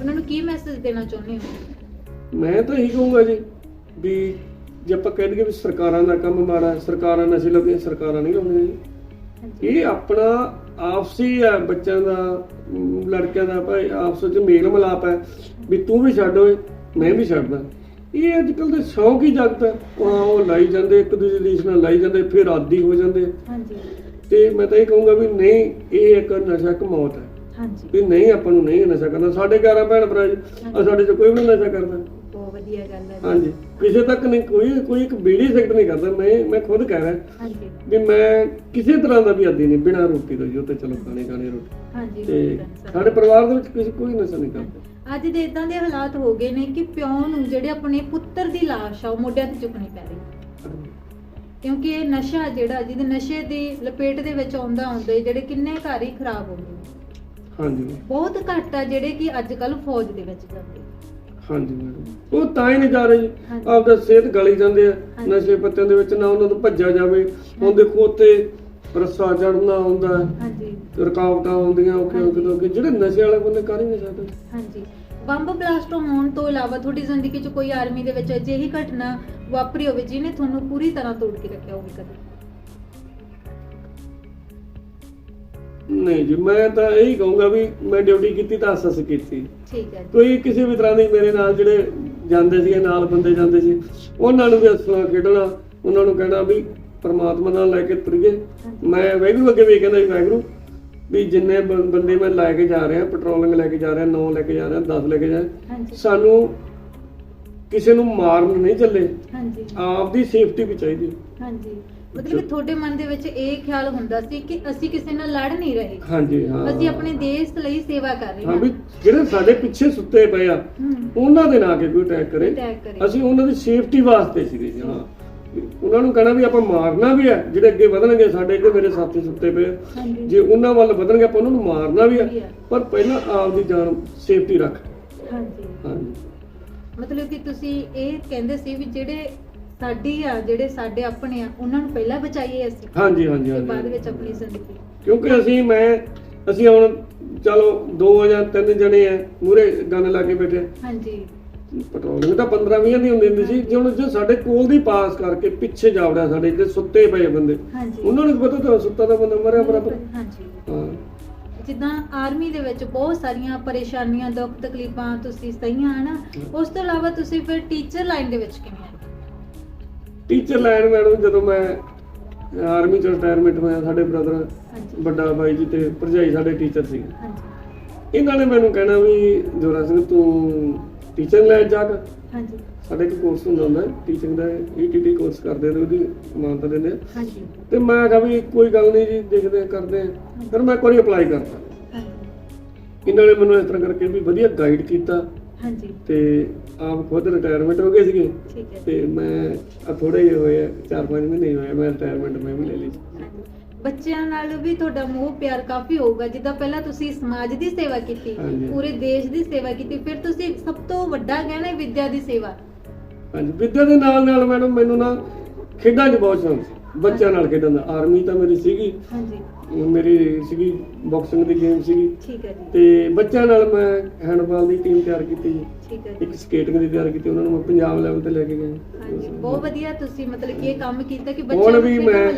ਉਹਨਾਂ ਨੂੰ ਕੀ ਮੈਸੇਜ ਦੇਣਾ ਚਾਹੁੰਦੇ ਹੋ? ਮੈਂ ਤਾਂ ਇਹੀ ਕਹੂੰਗਾ ਜੀ ਵੀ ਜੇ ਆਪਾਂ ਕਹਿ ਦਈਏ ਵੀ ਸਰਕਾਰਾਂ ਦਾ ਕੰਮ ਮਾੜਾ ਹੈ, ਸਰਕਾਰਾਂ ਨਸ਼ੇ ਲਾਉਂਦੀਆਂ ਸਰਕਾਰਾਂ ਨਹੀਂ ਲਾਉਂਦੀਆਂ ਇਹ ਆਪਣਾ ਆਪਸੀ ਹੈ ਬੱਚਿਆਂ ਦਾ ਲੜਕਿਆਂ ਦਾ ਭਾਈ ਆਪਸ ਵਿੱਚ ਮੇਲ ਮਿਲਾਪ ਹੈ। ਵੀ ਤੂੰ ਵੀ ਛੱਡ ਓਏ ਮੈਂ ਵੀ ਛੱਡਦਾ। ਇਹ ਅੱਜ ਕੱਲ ਦੇ ਸ਼ੌਕ ਹੀ ਜਗਤ ਹੈ। ਉਹ ਉਹ ਲਾਈ ਜਾਂਦੇ ਇੱਕ ਦੂਜੇ ਦੀ ਇਸ ਨਾਲ ਲਾਈ ਜਾਂਦੇ ਫਿਰ ਆਦੀ ਹੋ ਜਾਂਦੇ। ਹਾਂਜੀ। ਤੇ ਮੈਂ ਤਾਂ ਇਹ ਕਹੂੰਗਾ ਵੀ ਨਹੀਂ ਇਹ ਇੱਕ ਨਸ਼ਾ ਇੱਕ ਮੌਤ ਹੈ। ਹਾਂਜੀ। ਵੀ ਨਹੀਂ ਆਪਾਂ ਨੂੰ ਨਹੀਂ ਨਸ਼ਾ ਕਰਨਾ। ਸਾਡੇ 11 ਭੈਣ ਭਰਾ ਜੀ ਆ ਸਾਡੇ ਚ ਕੋਈ ਵੀ ਨਹੀਂ ਨਸ਼ਾ ਕਰਦਾ। ਬਹੁਤ ਵਧੀਆ ਗੱਲ ਹੈ। ਹਾਂਜੀ। ਕਿਸੇ ਤੱਕ ਨਹੀਂ ਕੋਈ ਕੋਈ ਇੱਕ ਬੀੜੀ ਸਿਗਰਟ ਨਹੀਂ ਕਰਦਾ। ਮੈਂ ਮੈਂ ਖੁਦ ਕਹਿ ਰਿਹਾ ਹਾਂਜੀ। ਵੀ ਮੈਂ ਕਿਸੇ ਤਰ੍ਹਾਂ ਦਾ ਵੀ ਆਦੀ ਨਹੀਂ ਬਿਨਾਂ ਰੋਟੀ ਤੋਂ ਜੀ ਤੇ ਚਲੋ ਖਾਣੇ ਖਾਣੇ ਰੋਟੀ। ਹਾਂਜੀ ਤੇ। ਸਾਡੇ ਪਰਿਵਾਰ ਦੇ ਵਿੱਚ ਕਿਸੇ ਕੋਈ ਨਸ਼ਾ ਨਹੀਂ ਕਰਦਾ। ਅੱਜ ਦੇ ਇਦਾਂ ਦੇ ਹਾਲਾਤ ਹੋ ਗਏ ਨੇ ਕਿ ਪਿਓ ਨੂੰ ਜਿਹੜੇ ਆਪਣੇ ਪੁੱਤਰ ਦੀ ਲਾਸ਼ ਆ ਉਹ ਮੋਢਿਆਂ ਤੇ ਚੁੱਕਣੀ ਪੈ ਰਹੀ ਕਿਉਂਕਿ ਇਹ ਨਸ਼ਾ ਜਿਹੜਾ ਜਿਹਦੇ ਨਸ਼ੇ ਦੀ ਲਪੇਟ ਦੇ ਵਿੱਚ ਆਉਂਦਾ ਆਉਂਦੇ ਜਿਹੜੇ ਕਿੰਨੇ ਘਰ ਹੀ ਖਰਾਬ ਹੋ ਗਏ। ਹਾਂਜੀ। ਬਹੁਤ ਘੱਟ ਆ ਜਿਹੜੇ ਕਿ ਅੱਜ ਕੱਲ ਫੌਜ ਦੇ ਵਿੱਚ ਜਾਂਦੇ। ਹਾਂਜੀ ਮੈਡਮ। ਉਹ ਤਾਂ ਹੀ ਨਹੀਂ ਜਾ ਰਹੇ ਹਾਂਜੀ। ਆਪਦਾ ਸਿਹਤ ਗਲੀ ਜਾਂਦੇ ਆ ਹਾਂਜੀ। ਨਸ਼ੇ ਪੱਤਿਆਂ ਦੇ ਵਿੱਚ ਨਾ ਉਹਨਾਂ ਤੋਂ ਭੱਜਿਆ ਜਾਵੇ। ਹੁਣ ਦੇਖੋ ਉੱਤੇ ਰੱਸਾ ਚੜਨਾ ਹੁੰਦਾ ਹਾਂਜੀ। ਰੁਕਾਵਟਾਂ ਆਉਂਦੀਆਂ ਔਖੇ ਔਖੇ ਲੋਕ ਜਿਹੜੇ ਨਸ਼ੇ ਵਾਲੇ ਬੰਦੇ ਕਰ ਹੀ ਨਹੀਂ ਸਕਦੇ। ਹਾਂਜੀ। ਬੰਬ ਬਲਾਸਟ ਹੋਣ ਤੋਂ ਇਲਾਵਾ ਤੁਹਾਡੀ ਜ਼ਿੰਦਗੀ 'ਚ ਕੋਈ ਆਰਮੀ ਦੇ ਵਿੱਚ ਅਜਿਹੀ ਘਟਨਾ ਵਾਪਰੀ ਹੋਵੇ ਜਿਹਨੇ ਤੁਹਾਨੂੰ ਪੂਰੀ ਤਰ੍ਹਾਂ ਤੋੜ ਕੇ ਰੱਖਿਆ ਹੋਵੇ ਕਦੇ? ਨਹੀਂ ਜੀ ਮੈਂ ਤਾਂ ਇਹੀ ਕਹੂੰਗਾ ਵੀ ਮੈਂ ਡਿਊਟੀ ਕੀਤੀ ਤਾਂ ਅਸਸ ਕੀਤੀ। ਠੀਕ ਹੈ ਕੋਈ ਕਿਸੇ ਵੀ ਤਰ੍ਹਾਂ ਦੀ ਮੇਰੇ ਨਾਲ ਜਿਹੜੇ ਜਾਂਦੇ ਸੀਗੇ ਨਾਲ ਬੰਦੇ ਜਾਂਦੇ ਸੀ ਉਹਨਾਂ ਨੂੰ ਵੀ ਅਸਲਾ ਖੇਡਣਾ ਉਹਨਾਂ ਨੂੰ ਕਹਿਣਾ ਵੀ ਪ੍ਰਮਾਤਮਾ ਨਾਲ ਲੈ ਕੇ ਤੁਰੀਏ। ਮੈਂ ਵੈਗਰੂ ਅੱਗੇ ਵੀ ਕਹਿੰਦਾ ਵੀ ਵੈਗਰੂ ਵੀ ਜਿੰਨੇ ਬੰਦੇ ਮੈਂ ਲੈ ਕੇ ਜਾ ਰਿਹਾ ਪੈਟਰੋਲਿੰਗ ਲੈ ਕੇ ਜਾ ਰਿਹਾ 9 ਲੈ ਕੇ ਜਾ ਰਿਹਾ 10 ਲੈ ਕੇ ਜਾ ਸਾਨੂੰ ਕਿਸੇ ਨੂੰ ਮਾਰਨ ਨਹੀਂ ਚੱਲੇ। ਹਾਂਜੀ। ਆਪ ਦੀ ਸੇਫਟੀ ਵੀ ਚਾਹੀਦੀ। ਹਾਂਜੀ। ਮਤਲਬ ਕਿ ਤੁਹਾਡੇ ਮਨ ਦੇ ਵਿੱਚ ਇਹ ਖਿਆਲ ਹੁੰਦਾ ਸੀ ਕਿ ਅਸੀਂ ਕਿਸੇ ਨਾਲ ਲੜ ਨਹੀਂ ਰਹੇ। ਹਾਂਜੀ ਹਾਂ। ਅਸੀਂ ਆਪਣੇ ਦੇਸ਼ ਲਈ ਸੇਵਾ ਕਰ ਰਹੇ ਹਾਂ ਵੀ ਜਿਹੜੇ ਸਾਡੇ ਪਿੱਛੇ ਸੁੱਤੇ ਪਏ ਆ ਹੂੰ। ਉਹਨਾਂ ਦੇ ਨਾਂ ਕੇ ਕੋਈ ਅਟੈਕ ਕਰੇ। ਅਸੀਂ ਉਹਨਾਂ ਦੀ ਸੇਫਟੀ ਵਾਸਤੇ ਸੀਗੇ ਜੀ ਹਾਂ ਉਹਨਾਂ ਨੂੰ ਕਹਿਣਾ ਵੀ ਆਪਾਂ ਮਾਰਨਾ ਵੀ ਹੈ ਜਿਹੜੇ ਅੱਗੇ ਵਧਣਗੇ ਸਾਡੇ ਅੱਗੇ ਮੇਰੇ ਸਾਥੀ ਸੁੱਤੇ ਪਏ ਜੇ ਉਹਨਾਂ ਵੱਲ ਵਧਣਗੇ ਆਪਾਂ ਉਹਨਾਂ ਨੂੰ ਮਾਰਨਾ ਵੀ ਹੈ ਹੈ। ਪਰ ਪਹਿਲਾਂ ਆਪਦੀ ਜਾਨ ਸੇਫਟੀ ਰੱਖ। ਹਾਂਜੀ। ਹਾਂਜੀ। ਮਤਲਬ ਕਿ ਤੁਸੀਂ ਇਹ ਕਹਿੰਦੇ ਸੀ ਵੀ ਜਿਹੜੇ ਸਾਡੀ ਆ ਜਿਹੜੇ ਸਾਡੇ ਆਪਣੇ ਆ ਉਹਨਾਂ ਨੂੰ ਪਹਿਲਾਂ ਬਚਾਈਏ ਅਸੀਂ ਹਾਂਜੀ ਹਾਂਜੀ ਤੇ ਬਾਅਦ ਹਾਂਜੀ ਵਿੱਚ ਆਪਣੀ ਜ਼ਿੰਦਗੀ। ਕਿਉਂਕਿ ਅਸੀਂ ਮੈਂ ਅਸੀਂ ਹੁਣ ਚਲੋ ਦੋ ਜਾਂ ਤਿੰਨ ਜਣੇ ਆ ਮੂਰੇ ਗਨ ਲਾ ਕੇ ਬੈਠੇ। ਆ। ਹਾਂਜੀ ਪੈਟਰੋਲਿੰਗ ਤਾਂ 15 20 ਦੀ ਹੁੰਦੀ ਹੁੰਦੀ ਸੀ। ਜੇ ਹੁਣ ਜੇ ਸਾਡੇ ਕੋਲ ਦੀ ਪਾਸ ਕਰਕੇ ਪਿੱਛੇ ਜਾਵੜਿਆ ਸਾਡੇ ਜਿਹੜੇ ਸੁੱਤੇ ਪਏ ਬੰਦੇ। ਹਾਂਜੀ। ਉਹਨਾਂ ਨੂੰ ਪਤਾ ਤਾਂ ਸੁੱਤਾ ਦਾ ਬੰਦਾ ਮਰਿਆ ਬਰਾਬਰ। ਹਾਂਜੀ। ਹਾਂ। ਜਿੱਦਾਂ ਆਰਮੀ ਦੇ ਵਿੱਚ ਬਹੁਤ ਸਾਰੀਆਂ ਪਰੇਸ਼ਾਨੀਆਂ ਦੁੱਖ ਤਕਲੀਫਾਂ ਤੁਸੀਂ ਸਹੀਆਂ ਹਨਾ? ਉਸ ਤੋਂ ਇਲਾਵਾ ਤੁਸੀਂ ਫਿਰ ਟੀਚਰ ਲਾਈਨ ਦੇ ਵਿੱਚ ਕਿਵੇਂ ਆਏ? ਟੀਚਰ ਲਾਈਨ ਮੈਡਮ ਜਦੋਂ ਮੈਂ ਆਰਮੀ ਚ ਰਿਟਾਇਰਮੈਂਟ ਹੋਇਆ ਸਾਡੇ ਬ੍ਰਦਰ ਵੱਡਾ ਬਾਈ ਜੀ ਤੇ ਭਰਜਾਈ ਸਾਡੇ ਟੀਚਰ ਸੀ। ਇਹਨਾਂ ਨੇ ਮੈਨੂੰ ਕਹਿਣਾ ਵੀ ਜੋਰਾ ਸਿੰਘ ਤੂੰ ਟੀਚਰ ਲੈ ਜਾ ਕੇ। ਹਾਂਜੀ। ਸਾਡੇ ਇੱਕ ਕੋਰਸ ਹੁੰਦਾ ਹੁੰਦਾ ਟੀਚਿੰਗ ਦਾ ਈਟੀਟੀ ਕੋਰਸ ਕਰਦੇ ਨੇ ਉਹਦੀ ਮਾਨਤਾ ਦਿੰਦੇ। ਹਾਂਜੀ। ਤੇ ਮੈਂ ਕਿਹਾ ਵੀ ਕੋਈ ਗੱਲ ਨਹੀਂ ਜੀ ਦੇਖਦੇ ਕਰਦੇ ਫਿਰ ਮੈਂ ਵਾਰੀ ਅਪਲਾਈ ਕਰਤਾ। ਹਾਂਜੀ। ਇਹਨਾਂ ਨੇ ਮੈਨੂੰ ਇਸ ਤਰ੍ਹਾਂ ਕਰਕੇ ਵੀ ਵਧੀਆ ਗਾਈਡ ਕੀਤਾ। ਹਾਂਜੀ। ਤੇ ਆਪ ਖੁਦ ਰਿਟਾਇਰਮੈਂਟ ਹੋ ਗਏ ਸੀਗੇ। ਠੀਕ ਹੈ। ਤੇ ਮੈਂ ਆ ਥੋੜੇ ਜਿਹੇ ਹੋਏ ਆ 4-5 ਮਹੀਨੇ ਹੀ ਹੋਏ ਆ, ਮੈਂ ਰਿਟਾਇਰਮੈਂਟ ਮੈਂ ਵੀ ਲੈ ਲਈ। ਹਾਂਜੀ। ਬੱਚਿਆਂ ਨਾਲ ਵੀ ਤੁਹਾਡਾ ਮੋਹ ਪਿਆਰ ਕਾਫੀ ਹੋਊਗਾ। ਜਿੱਦਾਂ ਪਹਿਲਾਂ ਤੁਸੀਂ ਸਮਾਜ ਦੀ ਸੇਵਾ ਕੀਤੀ ਹਾਂਜੀ। ਪੂਰੇ ਦੇਸ਼ ਦੀ ਸੇਵਾ ਕੀਤੀ ਫਿਰ ਤੁਸੀਂ ਸਭ ਤੋਂ ਵੱਡਾ ਕਹਿਣਾ ਹੈ ਵਿਦਿਆ ਦੀ ਸੇਵਾ। ਹਾਂਜੀ। ਵਿਦਿਆ ਦੇ ਨਾਲ ਨਾਲ ਮੈਡਮ ਮੈਨੂੰ ਨਾ ਖੇਡਾਂ 'ਚ ਬਹੁਤ ਸ਼ੌਂਕ ਸੀ। ਬੱਚਿਆਂ ਨਾਲ ਖੇਡਣ ਦਾ। ਆਰਮੀ ਤਾਂ ਮੇਰੀ ਸੀਗੀ। ਹਾਂਜੀ। ਮੇਰੀ ਸੀਗੀ ਬਾਕਸਿੰਗ ਦੀ ਗੇਮ ਸੀਗੀ। ਠੀਕ ਹੈ ਜੀ। ਤੇ ਬੱਚਿਆਂ ਨਾਲ ਮੈਂ ਹੈਂਡਬਾਲ ਦੀ ਟੀਮ ਤਿਆਰ ਕੀਤੀ ਜੀ। ਠੀਕ ਹੈ ਇੱਕ ਸਕੇਟਿੰਗ ਦੀ ਤਿਆਰ ਕੀਤੀ ਉਹਨਾਂ ਨੂੰ ਮੈਂ ਪੰਜਾਬ ਲੈਵਲ ਤੇ ਲੈ ਕੇ ਗਿਆ ਹਾਂਜੀ ਬਹੁਤ ਵਧੀਆ ਤੁਸੀਂ ਮਤਲਬ ਕਿ ਇਹ ਕੰਮ ਕੀਤਾ ਕਿ ਹੁਣ ਬੱਚਿਆਂ ਨੂੰ ਵੀ ਮੈਂ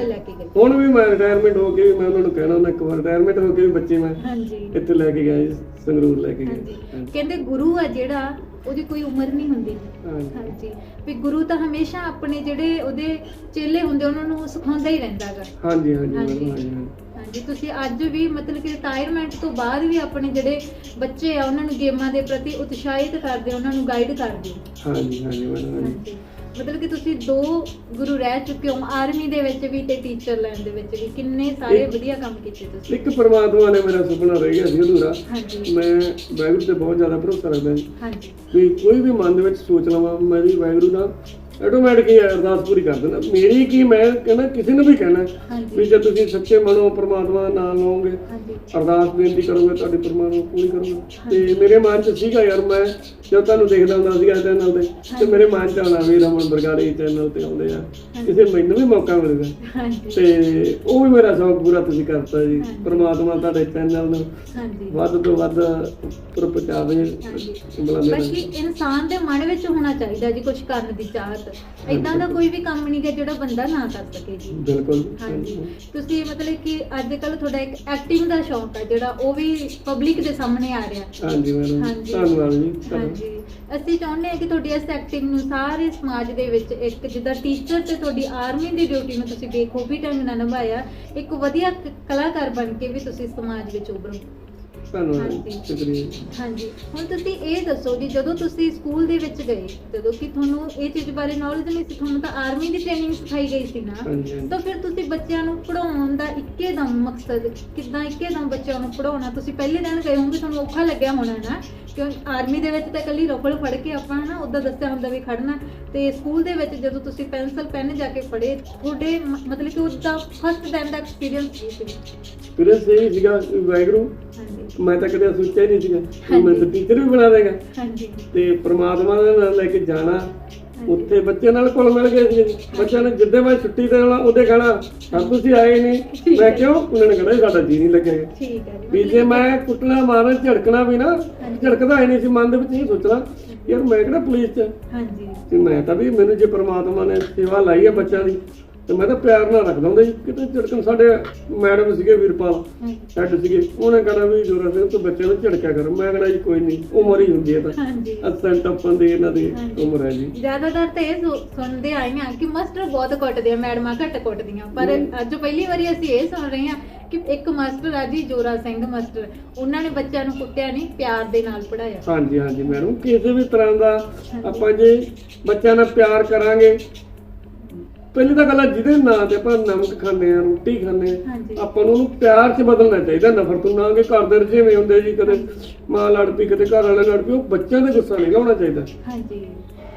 ਹੁਣ ਵੀ ਮੈਂ ਰਿਟਾਇਰਮੈਂਟ ਹੋ ਕੇ ਵੀ ਮੈਂ ਉਹਨਾਂ ਨੂੰ ਕਹਿਣਾ ਹੁੰਦਾ ਇੱਕ ਵਾਰ ਰਿਟਾਇਰਮੈਂਟ ਹੋ ਕੇ ਵੀ ਬੱਚੇ ਮੈਂ ਹਾਂਜੀ। ਇੱਥੇ ਲੈ ਕੇ ਗਿਆ ਜੀ ਸੰਗਰੂਰ ਲੈ ਕੇ ਹਾਂਜੀ। ਗਿਆ ਕਹਿੰਦੇ ਗੁਰੂ ਆ ਜਿਹੜਾ ਉਹਦੀ ਕੋਈ ਉਮਰ ਨਹੀਂ ਹੁੰਦੀ। ਹਾਂਜੀ। ਹਾਂਜੀ। ਵੀ ਗੁਰੂ ਤਾਂ ਹਮੇਸ਼ਾ ਆਪਣੇ ਜਿਹੜੇ ਉਹਦੇ ਚੇਲੇ ਹੁੰਦੇ ਉਹਨਾਂ ਨੂੰ ਸਿਖਾਉਂਦਾ ਹੀ ਰਹਿੰਦਾਗਾ ਹਾਂਜੀ ਹਾਂਜੀ ਹਾਂਜੀ। ਮੈਡਮ ਹਾਂਜੀ। ਹਾਂਜੀ। ਹਾਂਜੀ। ਤੁਸੀਂ ਅੱਜ ਵੀ ਮਤਲਬ ਕਿ ਰਿਟਾਇਰਮੈਂਟ ਤੋਂ ਬਾਅਦ ਵੀ ਆਪਣੇ ਜਿਹੜੇ ਬੱਚੇ ਆ ਉਹਨਾਂ ਨੂੰ ਗੇਮਾਂ ਦੇ ਪ੍ਰਤੀ ਉਤਸ਼ਾਹਿਤ ਕਰਦੇ ਹੋ ਉਹਨਾਂ ਨੂੰ ਗਾਈਡ ਕਰਦੇ ਹੋ। ਹਾਂਜੀ ਹਾਂਜੀ ਮੈਡਮ ਹਾਂਜੀ। ਹਾਂਜੀ। ਮਤਲਬ ਕਿ ਤੁਸੀਂ ਦੋ ਗੁਰੂ ਰਹਿ ਚੁੱਕੇ ਹੋ ਆਰਮੀ ਦੇ ਵਿੱਚ ਵੀ ਤੇ ਟੀਚਰ ਲਾਈਨ ਦੇ ਵਿੱਚ ਵੀ। ਕਿੰਨੇ ਸਾਰੇ ਵਧੀਆ ਕੰਮ ਕੀਤੇ ਤੁਸੀਂ? ਇੱਕ ਪਰਮਾਤਮਾ ਨੇ ਮੇਰਾ ਸੁਪਨਾ ਰਹਿ ਗਿਆ ਸੀ ਅਧੂਰਾ। ਮੈਂ ਵਾਹਿਗੁਰੂ ਤੇ ਬਹੁਤ ਜ਼ਿਆਦਾ ਭਰੋਸਾ ਰੱਖਦਾ ਜੀ। ਹਾਂਜੀ। ਵੀ ਕੋਈ ਵੀ ਮਨ ਦੇ ਵਿੱਚ ਸੋਚ ਲਵਾਂ ਮੇਰੀ ਵਾਹਿਗੁਰੂ ਨਾਲ ਆਟੋਮੈਟਿਕ ਹੀ ਅਰਦਾਸ ਪੂਰੀ ਕਰ ਦਿੰਦਾ। ਮੇਰੀ ਕੀ ਮੈਂ ਕਹਿੰਦਾ ਕਿਸੇ ਨੂੰ ਵੀ ਕਹਿਣਾ ਵੀ ਜੇ ਤੁਸੀਂ ਸੱਚੇ ਮਨੋਂ ਪ੍ਰਮਾਤਮਾ ਦਾ ਨਾਮ ਲਓਗੇ ਅਰਦਾਸ ਬੇਨਤੀ ਕਰੋਗੇ ਤੁਹਾਡੀ ਪਰਮਾਤਮਾ ਪੂਰੀ ਕਰੂਗਾ। ਤੇ ਮੇਰੇ ਮਨ ਚ ਸੀਗਾ ਯਾਰ ਮੈਂ ਜਦੋਂ ਤੁਹਾਨੂੰ ਦੇਖਦਾ ਹੁੰਦਾ ਸੀਗਾ ਚੈਨਲ ਤੇ ਤੇ ਮੇਰੇ ਮਨ ਚ ਆਉਣਾ ਵੀ ਰਮਨ ਬਰਗਾੜੀ ਚੈਨਲ ਤੇ ਆਉਂਦੇ ਆ। ਕਿਸੇ ਮੈਨੂੰ ਵੀ ਮੌਕਾ ਮਿਲੇਗਾ ਤੇ ਉਹ ਵੀ ਮੇਰਾ ਸ਼ੌਕ ਪੂਰਾ ਤੁਸੀਂ ਕਰਤਾ ਜੀ। ਪਰਮਾਤਮਾ ਤੁਹਾਡੇ ਚੈਨਲ ਨੂੰ ਵੱਧ ਤੋਂ ਵੱਧ। ਬਲਾ ਮੇਰਾ ਬਾਕੀ ਇਨਸਾਨ ਦੇ ਮਨ ਵਿੱਚ ਹੋਣਾ ਚਾਹੀਦਾ ਜੀ ਕੁਝ ਕਰਨ ਦੀ ਚਾਹਤ। ਇਦਾਂ ਦਾ ਕੋਈ ਵੀ ਕੰਮ ਨਹੀਂ ਹੈ ਜਿਹੜਾ ਬੰਦਾ ਨਾ ਕਰ ਸਕੇ ਜੀ। ਬਿਲਕੁਲ। ਹਾਂਜੀ। ਤੁਸੀਂ ਮਤਲਬ ਕਿ ਅੱਜ ਕੱਲ ਤੁਹਾਡਾ ਇੱਕ ਐਕਟਿੰਗ ਦਾ ਸ਼ੌਂਕ ਹੈ ਜਿਹੜਾ ਉਹ ਵੀ ਪਬਲਿਕ ਦੇ ਸਾਹਮਣੇ ਆ ਰਿਹਾ। ਹਾਂਜੀ ਮੈਡਮ। ਧੰਨਵਾਦ ਜੀ। ਹਾਂਜੀ। ਅਸੀਂ ਚਾਹੁੰਦੇ ਹਾਂ ਕਿ ਤੁਹਾਡੀ ਇਸ ਐਕਟਿੰਗ ਨੂੰ ਸਾਰੇ ਸਮਾਜ ਦੇ ਵਿੱਚ ਇੱਕ ਜਿੱਦਾਂ ਟੀਚਰ ਤੇ ਤੁਹਾਡੀ ਆਰਮੀ ਦੀ ਡਿਊਟੀ ਨੂੰ ਤੁਸੀਂ ਬੇਖੂਬੀ ਢੰਗ ਨਾਲ ਨਿਭਾਇਆ ਇੱਕ ਵਧੀਆ ਕ- ਕਲਾਕਾਰ ਬਣ ਕੇ ਵੀ ਤੁਸੀਂ ਸਮਾਜ ਵਿੱਚ ਉਭਰੋ। ਧੰਨਵਾਦ ਹਾਂਜੀ। ਸ਼ੁਕਰੀਆ ਹਾਂਜੀ। ਹੁਣ ਤੁਸੀਂ ਇਹ ਦੱਸੋ ਜੀ ਜਦੋਂ ਤੁਸੀਂ ਸਕੂਲ ਦੇ ਵਿੱਚ ਗਏ ਜਦੋਂ ਕਿ ਤੁਹਾਨੂੰ ਇਹ ਚੀਜ਼ ਬਾਰੇ ਨੌਲੇਜ ਨਹੀਂ ਸੀ ਤੁਹਾਨੂੰ ਤਾਂ ਆਰਮੀ ਦੀ ਟ੍ਰੇਨਿੰਗ ਸਿਖਾਈ ਗਈ ਸੀ ਨਾ ਹਾਂਜੀ ਹਾਂਜੀ। ਤਾਂ ਫਿਰ ਤੁਸੀਂ ਬੱਚਿਆਂ ਨੂੰ ਪੜਾਉਣ ਦਾ ਇੱਕੇਦਮ ਮਕਸਦ ਕਿੱਦਾਂ ਇੱਕੇਦਮ ਬੱਚਿਆਂ ਨੂੰ ਪੜਾਉਣਾ ਤੁਸੀਂ ਪਹਿਲੇ ਦਿਨ ਗਏ ਹੋਵੋਗੇ ਤੁਹਾਨੂੰ ਔਖਾ ਲੱਗਿਆ ਹੋਣਾ ਨਾ ਕਿਉਂ ਆਰਮੀ ਦੇ ਵਿੱਚ ਤਾਂ ਇਕੱਲੀ ਰਫਲ ਫੜ ਕੇ ਆਪਾਂ ਨਾ ਉਦਾਂ ਦੱਸਿਆ ਹੁੰਦਾ ਵੀ ਖੜਨਾ। ਤੇ ਸਕੂਲ ਦੇ ਵਿੱਚ ਜਦੋਂ ਤੁਸੀਂ ਪੈਨਸਲ ਪੈਨ ਜਾ ਕੇ ਫੜੇ ਤੁਹਾਡੇ ਮਤਲਬ ਕਿ ਉਹਦਾ ਫਸਟ ਦਿਨ ਦਾ ਐਕਸਪੀਰੀਅੰਸ ਕੀ ਸੀ? ਫਿਰ ਸਹੀ ਸੀਗਾ ਵੀ ਵਾਹਿਗੁਰੂ ਹਾਂਜੀ। ਮੈਂ ਤਾਂ ਕਦੇ ਸੋਚਿਆ ਹੀ ਨਹੀਂ ਸੀਗਾ ਵੀ ਮੈਂ ਤਾਂ ਟੀਚਰ ਵੀ ਬਣਾ ਦੇਗਾ। ਹਾਂਜੀ। ਤੇ ਪ੍ਰਮਾਤਮਾ ਦਾ ਨਾਮ ਲੈ ਕੇ ਜਾਣਾ ਉੱਥੇ ਬੱਚੇ ਨਾਲ ਕੋਲ ਮਿਲ ਗਏ ਸੀ। ਬੱਚਿਆਂ ਨੇ ਜਿੱਦੇ ਮੈਂ ਛੁੱਟੀ ਤੇ ਆਉਣਾ ਉਹਦੇ ਕਹਿਣਾ ਸਰ ਤੁਸੀਂ ਆਏ ਨਹੀਂ ਮੈਂ ਕਿਉਂ ਉਹਨਾਂ ਨੇ ਕਹਿਣਾ ਸਾਡਾ ਜੀ ਨਹੀਂ ਲੱਗੇਗਾ ਠੀਕ ਹੈ ਵੀ ਜੇ ਮੈਂ ਕੁੱਟਣਾ ਮਾਰਨ ਝੜਕਣਾ ਵੀ ਨਾ ਝੜਕਦਾ ਹੀ ਨਹੀਂ ਸੀ ਮਨ ਦੇ ਵਿੱਚ ਇਹ ਸੋਚਣਾ ਯਾਰ ਮੈਂ ਕਿਹੜਾ ਪੁਲਿਸ ਚ ਹਾਂਜੀ। ਤੇ ਮੈਂ ਤਾਂ ਵੀ ਮੈਨੂੰ ਜੇ ਪ੍ਰਮਾਤਮਾ ਨੇ ਸੇਵਾ ਲਾਈ ਹੈ ਬੱਚਿਆਂ ਦੀ ਤੇ ਮੈਂ ਤਾਂ ਪਿਆਰ ਨਾਲ ਰੱਖਦਾ ਹੁੰਦਾ ਜੀ। ਕਿਤੇ ਝੜਕਣ ਸਾਡੇ ਮੈਡਮ ਸੀਗੇ ਵੀਰਪਾਲ ਹੈਡ ਸੀਗੇ। ਉਹਨੇ ਕਹਿਣਾ ਵੀ ਜੋਰਾ ਸਿੰਘ ਤੂੰ ਬੱਚਿਆਂ ਨੂੰ ਝੜਕਿਆ ਕਰ। ਮੈਂ ਕਹਿਣਾ ਜੀ ਕੋਈ ਨਹੀਂ ਉਮਰ ਹੀ ਹੁੰਦੀ ਹੈ ਤਾਂ। ਅਸੈਂਟ ਟੱਪਣ ਦੀ ਇਹਨਾਂ ਦੀ। ਉਮਰ ਹੈ ਜੀ। ਜ਼ਿਆਦਾਤਰ ਤਾਂ ਇਹ ਸੁ- ਸੁਣਦੇ ਆਏ ਹਾਂ ਕਿ ਮਾਸਟਰ ਬਹੁਤ ਕੁੱਟਦੇ ਆ ਮੈਡਮਾਂ ਘੱਟ ਕੁੱਟਦੀਆਂ। ਪਰ ਅੱਜ ਪਹਿਲੀ ਵਾਰੀ ਅਸੀਂ ਇਹ ਸੁਣ ਰਹੇ ਹਾਂ ਕਿ ਇੱਕ ਮਾਸਟਰ ਆ ਜੀ ਜੋਰਾ ਸਿੰਘ ਮਾਸਟਰ ਉਹਨਾਂ ਨੇ ਬੱਚਿਆਂ ਨੂੰ ਕੁੱਟਿਆ ਨਹੀਂ ਪਿਆਰ ਦੇ ਨਾਲ ਪੜਾਇਆ ਹਾਂਜੀ ਹਾਂਜੀ ਮੈਡਮ ਕਿਸੇ ਵੀ ਤਰ੍ਹਾਂ ਦਾ ਆਪਾਂ ਜੇ ਬੱਚਿਆਂ ਨਾਲ ਪਿਆਰ ਕਰਾਂਗੇ ਪਹਿਲੀ ਤਾਂ ਗੱਲ ਹੈ ਜਿਹਦੇ ਨਾਂ ਤੇ ਆਪਾਂ ਨਮਕ ਖਾਂਦੇ ਆ ਰੋਟੀ ਖਾਂਦੇ ਆ ਹਾਂਜੀ। ਆਪਾਂ ਨੂੰ ਉਹਨੂੰ ਪਿਆਰ 'ਚ ਬਦਲਣਾ ਚਾਹੀਦਾ ਨਫ਼ਰਤ ਨੂੰ ਨਾ ਕਿ ਘਰ ਦੇ ਰਜੇਵੇਂ ਹੁੰਦੇ ਜੀ ਕਦੇ ਮਾਂ ਲੜ ਪਈ ਕਦੇ ਘਰ ਵਾਲੇ ਲੜ ਪਈ ਉਹ ਬੱਚਿਆਂ ਦੇ ਗੁੱਸਾ ਨਹੀਂ ਲਾਉਣਾ ਚਾਹੀਦਾ। ਹਾਂਜੀ।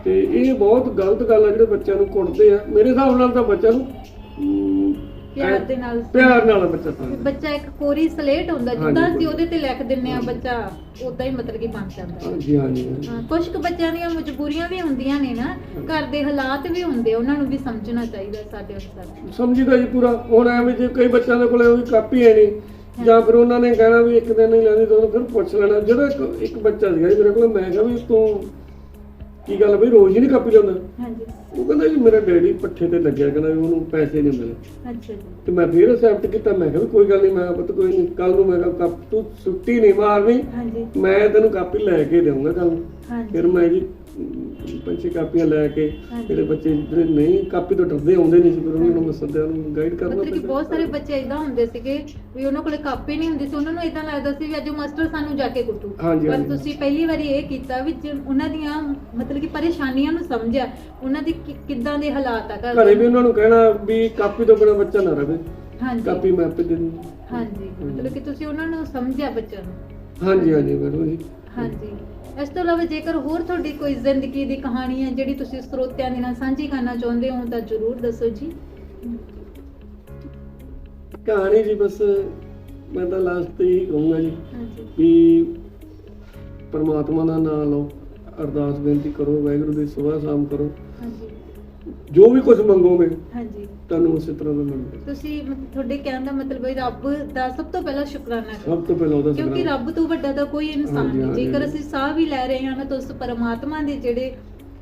ਤੇ ਇਹ ਬਹੁਤ ਗਲਤ ਗੱਲ ਆ ਜਿਹੜੇ ਬੱਚਿਆਂ ਨੂੰ ਕੁੱਟਦੇ ਆ। ਮੇਰੇ ਹਿਸਾਬ ਨਾਲ ਤਾਂ ਬੱਚਿਆਂ ਨੂੰ ਅਮ, ਪਿਆਰ ਦੇ ਨਾਲ ਪਿਆਰ ਨਾਲ ਬੱਚਾ ਤਾਂ ਬੱਚਾ ਇੱਕ ਕੋਰੀ ਸਲੇਟ ਹੁੰਦਾ ਜਿੱਦਾਂ ਅਸੀਂ। ਉਹਦੇ ਤੇ ਲਿਖ ਦਿੰਨੇ ਆ ਬੱਚਾ ਉਦਾਂ ਹੀ ਮਤਲਬ ਕਿ ਬਣ ਜਾਂਦਾ ਹੈ ਹਾਂਜੀ ਹਾਂਜੀ। ਹਾਂ, ਕੁਝ ਕੁ ਬੱਚਿਆਂ ਦੀਆਂ ਮਜਬੂਰੀਆਂ ਵੀ ਹੁੰਦੀਆਂ ਨੇ ਨਾ ਘਰ ਦੇ ਹਾਲਾਤ ਵੀ ਹੁੰਦੇ ਉਹਨਾਂ ਨੂੰ ਵੀ ਸਮਝਣਾ ਚਾਹੀਦਾ ਸਾਡੇ ਅਨੁਸਾਰ ਸਮਝੀਦਾ ਜੀ ਪੂਰਾ ਹੁਣ ਐਵੇਂ ਜੇ ਕਈ ਬੱਚਿਆਂ ਦੇ ਕੋਲੇ ਉਹਦੀ ਕਾਪੀ ਹੈ ਨਹੀਂ ਜਾਂ ਫਿਰ ਉਹਨਾਂ ਨੇ ਕਹਿਣਾ ਵੀ ਇੱਕ ਦਿਨ ਲੈਂਦੀ ਤਾਂ ਉਹਨੂੰ ਫਿਰ ਪੁੱਛ ਲੈਣਾ ਜਿਹੜਾ ਇੱਕ- ਬੱਚਾ ਸੀਗਾ ਮੇਰੇ ਕੋਲ ਮੈਂ ਕਿਹਾ ਵੀ ਤੂੰ ਕੀ ਗੱਲ ਬਈ? ਰੋਜ਼ ਹੀ ਨਹੀਂ ਕਾਪੀ ਲਾਉਂਦਾ ਹਾਂਜੀ। ਉਹ ਕਹਿੰਦਾ ਜੀ ਮੇਰਾ ਡੈਡੀ ਪੱਠੇ ਤੇ ਲੱਗਿਆ ਕਹਿੰਦਾ ਵੀ ਉਹਨੂੰ ਪੈਸੇ ਨਹੀਂ ਮਿਲੇ। ਅੱਛਾ ਜੀ। ਤੇ ਮੈਂ ਫਿਰ ਅਸੈਪਟ ਕੀਤਾ ਮੈਂ ਕਿਹਾ ਵੀ ਕੋਈ ਗੱਲ ਨਹੀਂ ਮੈਂ ਪੁੱਤ ਕੋਈ ਨਹੀਂ ਕੱਲ ਨੂੰ ਮੈਂ ਕਿਹਾ ਕਾਪ ਤੂੰ ਛੁੱਟੀ ਨਹੀਂ ਮਾਰਨੀ। ਹਾਂਜੀ। ਮੈਂ ਤੈਨੂੰ ਕਾਪੀ ਲੈ ਕੇ ਦੇਵਾਂਗਾ ਕੱਲ ਨੂੰ। ਹਾਂਜੀ। ਫਿਰ ਮੈਂ ਜੀ ਪੰਛੀ ਕਾਪੀਆਂ ਲੈ ਕੇ। ਜਿਹੜੇ ਬੱਚੇ ਜਿਹੜੇ ਨਹੀਂ ਕਾਪੀ ਤੋਂ ਡਰਦੇ ਆਉਂਦੇ ਨਹੀਂ ਸੀ ਫਿਰ ਉਹਨਾਂ ਨੂੰ ਸੱਦਿਆ ਉਹਨੂੰ ਗਾਈਡ ਕਰਨਾ ਪੈਂਦਾ। ਬਹੁਤ ਸਾਰੇ ਬੱਚੇ ਇਦਾਂ ਹੁੰਦੇ ਸੀਗੇ ਵੀ ਉਹਨਾਂ ਕੋਲੇ ਕਾਪੀ ਨਹੀਂ ਹੁੰਦੀ ਸੀ ਉਹਨਾਂ ਨੂੰ ਇਦਾਂ ਲੱਗਦਾ ਸੀ ਵੀ ਅੱਜ ਮਾਸਟਰ ਸਾਨੂੰ ਜਾ ਕੇ ਕੁੱਟੂ। ਪਰ। ਤੁਸੀਂ ਪਹਿਲੀ ਵਾਰੀ ਇਹ ਕੀਤਾ ਵੀ ਉਹਨਾਂ ਦੀਆਂ ਮਤਲਬ ਕਿ ਪਰੇਸ਼ਾਨੀਆਂ ਨੂੰ ਸਮਝਿਆ ਉਹਨਾਂ ਦੀ ਕਿੱਦਾਂ ਦੇ ਹਾਲਾਤ ਆ ਘਰ ਵੀ। ਉਹਨਾਂ ਨੂੰ ਕਹਿਣਾ ਵੀ ਕਾਪੀ ਤੋਂ ਬਿਨਾ ਬੱਚਾ ਨਾ ਰਹੇ ਹਾਂਜੀ। ਕਾਪੀ ਮੈਂ ਆਪੇ ਦੇ ਦੂੰ ਹਾਂਜੀ। ਮਤਲਬ ਕਿ ਤੁਸੀਂ ਉਹਨਾਂ ਨੂੰ ਸਮਝਿਆ ਬੱਚਿਆਂ ਨੂੰ? ਹਾਂਜੀ ਹਾਂਜੀ ਮੈਡਮ ਜੀ ਹਾਂਜੀ। ਇਸ ਤੋਂ ਇਲਾਵਾ ਜੇਕਰ ਹੋਰ ਤੁਹਾਡੀ ਕੋਈ ਜ਼ਿੰਦਗੀ ਦੀ ਕਹਾਣੀ ਹੈ ਜਿਹੜੀ ਤੁਸੀਂ ਸਰੋਤਿਆਂ ਦੇ ਨਾਲ ਸਾਂਝੀ ਕਰਨਾ ਚਾਹੁੰਦੇ ਹੋ ਤਾਂ ਜ਼ਰੂਰ ਦੱਸੋ ਜੀ। ਕਹਾਣੀ ਜੀ ਬਸ ਮੈਂ ਤਾਂ ਲਾਸਟ ਤੇ ਹੀ ਕਹੂੰਗਾ ਜੀ ਵੀ ਪਰਮਾਤਮਾ ਦਾ ਨਾਮ ਲਓ ਅਰਦਾਸ ਬੇਨਤੀ ਕਰੋ ਵਾਹਿਗੁਰੂ ਦੀ ਸੇਵਾ ਸ਼ਾਮ ਕਰੋ। ਹਾਂਜੀ। ਜੋ ਵੀ ਕੁਝ ਮੰਗੋਗੇ ਹਾਂਜੀ। ਤੁਹਾਨੂੰ ਉਸੇ ਤਰ੍ਹਾਂ ਦਾ ਮਿਲੇਗਾ। ਤੁਸੀਂ ਤੁਹਾਡੇ ਕਹਿਣ ਦਾ ਮਤਲਬ ਹੈ ਰੱਬ ਦਾ ਸਭ ਤੋਂ ਪਹਿਲਾਂ ਸ਼ੁਕਰਾਨਾ ਕਰੋ ਸਭ ਤੋਂ ਪਹਿਲਾਂ ਉਹਦਾ ਕਿਉਂਕਿ ਸ਼ੁਕਰਾਨਾ ਰੱਬ ਤੋਂ ਵੱਡਾ ਤਾਂ ਕੋਈ ਇਨਸਾਨ ਹਾਂਜੀ, ਨਹੀਂ। ਹਾਂਜੀ, ਜੇਕਰ। ਅਸੀਂ ਸਾਹ ਵੀ ਲੈ ਰਹੇ ਹਾਂ ਨਾ ਤਾਂ ਉਸ ਪਰਮਾਤਮਾ ਦੇ ਜਿਹੜੇ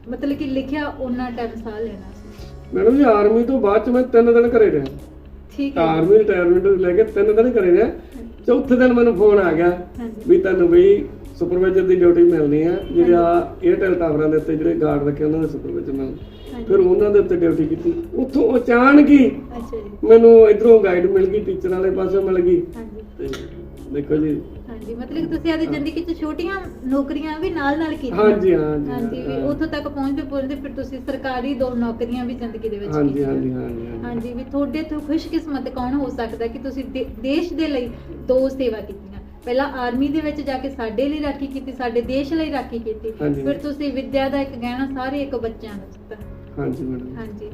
ਮਤਲਬ ਕਿ ਲਿਖਿਆ ਉਹਨਾਂ ਟਾਈਮ ਸਾਹ ਲੈਣਾ ਸੀ। ਮੈਡਮ ਜੀ ਆਰਮੀ ਤੋਂ ਬਾਅਦ ਚ ਮੈਂ ਤਿੰਨ ਦਿਨ ਘਰੇ ਰਿਹਾ। ਠੀਕ ਹੈ। ਆਰਮੀ ਰਿਟਾਇਰਮੈਂਟ ਲੈ ਕੇ ਤਿੰਨ ਦਿਨ ਘਰੇ ਰਿਹਾ। ਚੌਥੇ ਦਿਨ ਮੈਨੂੰ ਫੋਨ ਆ ਗਿਆ ਹਾਂਜੀ। ਵੀ ਤੁਹਾਨੂੰ ਬਈ ਸੁਪਰਵਾਈਜ਼ਰ ਦੀ ਡਿਊਟੀ ਮਿਲਣੀ ਆ। ਜਿਹੜੇ ਆ 에ਅਰਟੈਲ ਟਾਵਰਾਂ ਦੇ ਉੱਤੇ ਜਿਹੜੇ ਗਾਰਡ ਰੱਖੇ ਉਹਨਾਂ ਦੇ ਸੁਪਰਵਾਈਜ਼ਰ ਮਿਲ ਹਾਂਜੀ। ਫਿਰ ਉਹਨਾਂ ਦੇ ਉੱਤੇ ਡਿਊਟੀ ਕੀਤੀ। ਉੱਥੋਂ ਅਚਾਨਕ ਹੀ ਅੱਛਾ ਜੀ। ਮੈਨੂੰ ਇਧਰੋਂ ਗਾਈਡ ਮਿਲ ਗਈ ਟੀਚਰ ਵਾਲੇ ਪਾਸੇ ਮਿਲ ਗਈ। ਹਾਂਜੀ। ਤੇ ਦੇਖੋ ਜੀ। ਹਾਂਜੀ ਮਤਲਬ ਕਿ ਤੁਸੀਂ ਆਪਣੀ ਜ਼ਿੰਦਗੀ 'ਚ ਛੋਟੀਆਂ ਨੌਕਰੀਆਂ ਵੀ ਨਾਲ ਨਾਲ ਕੀਤੀਆਂ। ਹਾਂਜੀ, ਹਾਂਜੀ, ਹਾਂਜੀ ਵੀ ਹਾਂ। ਉੱਥੋਂ ਤੱਕ ਪਹੁੰਚਦੇ ਪਹੁੰਚਦੇ ਫਿਰ ਤੁਸੀਂ ਸਰਕਾਰੀ ਦੋ ਨੌਕਰੀਆਂ ਵੀ ਜ਼ਿੰਦਗੀ ਦੇ ਵਿੱਚ ਹਾਂਜੀ ਕੀਤੀਆਂ। ਹਾਂਜੀ ਹਾਂਜੀ ਹਾਂਜੀ ਹਾਂਜੀ ਵੀ ਤੁਹਾਡੇ ਤੋਂ ਖੁਸ਼ਕਿਸਮਤ ਕੌਣ ਹੋ ਸਕਦਾ ਕਿ ਤੁਸੀਂ ਦੇ- ਦੇਸ਼ ਦੇ ਲਈ ਦੋ ਸੇਵਾ ਕੀਤੀਆਂ। ਪਹਿਲਾਂ ਆਰਮੀ ਦੇ ਵਿੱਚ ਜਾ ਕੇ ਸਾਡੇ ਲਈ ਰਾਖੀ ਕੀਤੀ ਸਾਡੇ ਦੇਸ਼ ਲਈ ਰਾਖੀ ਕੀਤੀ। ਹਾਂਜੀ। ਫਿਰ ਤੁਸੀਂ ਵਿਦਿਆ ਦਾ ਇੱਕ ਗਹਿਣਾ ਸਾਰੇ ਇੱਕ ਬੱਚਿਆਂ ਨੂੰ ਦਿੱਤਾ। ਹਾਂਜੀ ਮੈਡਮ ਹਾਂਜੀ।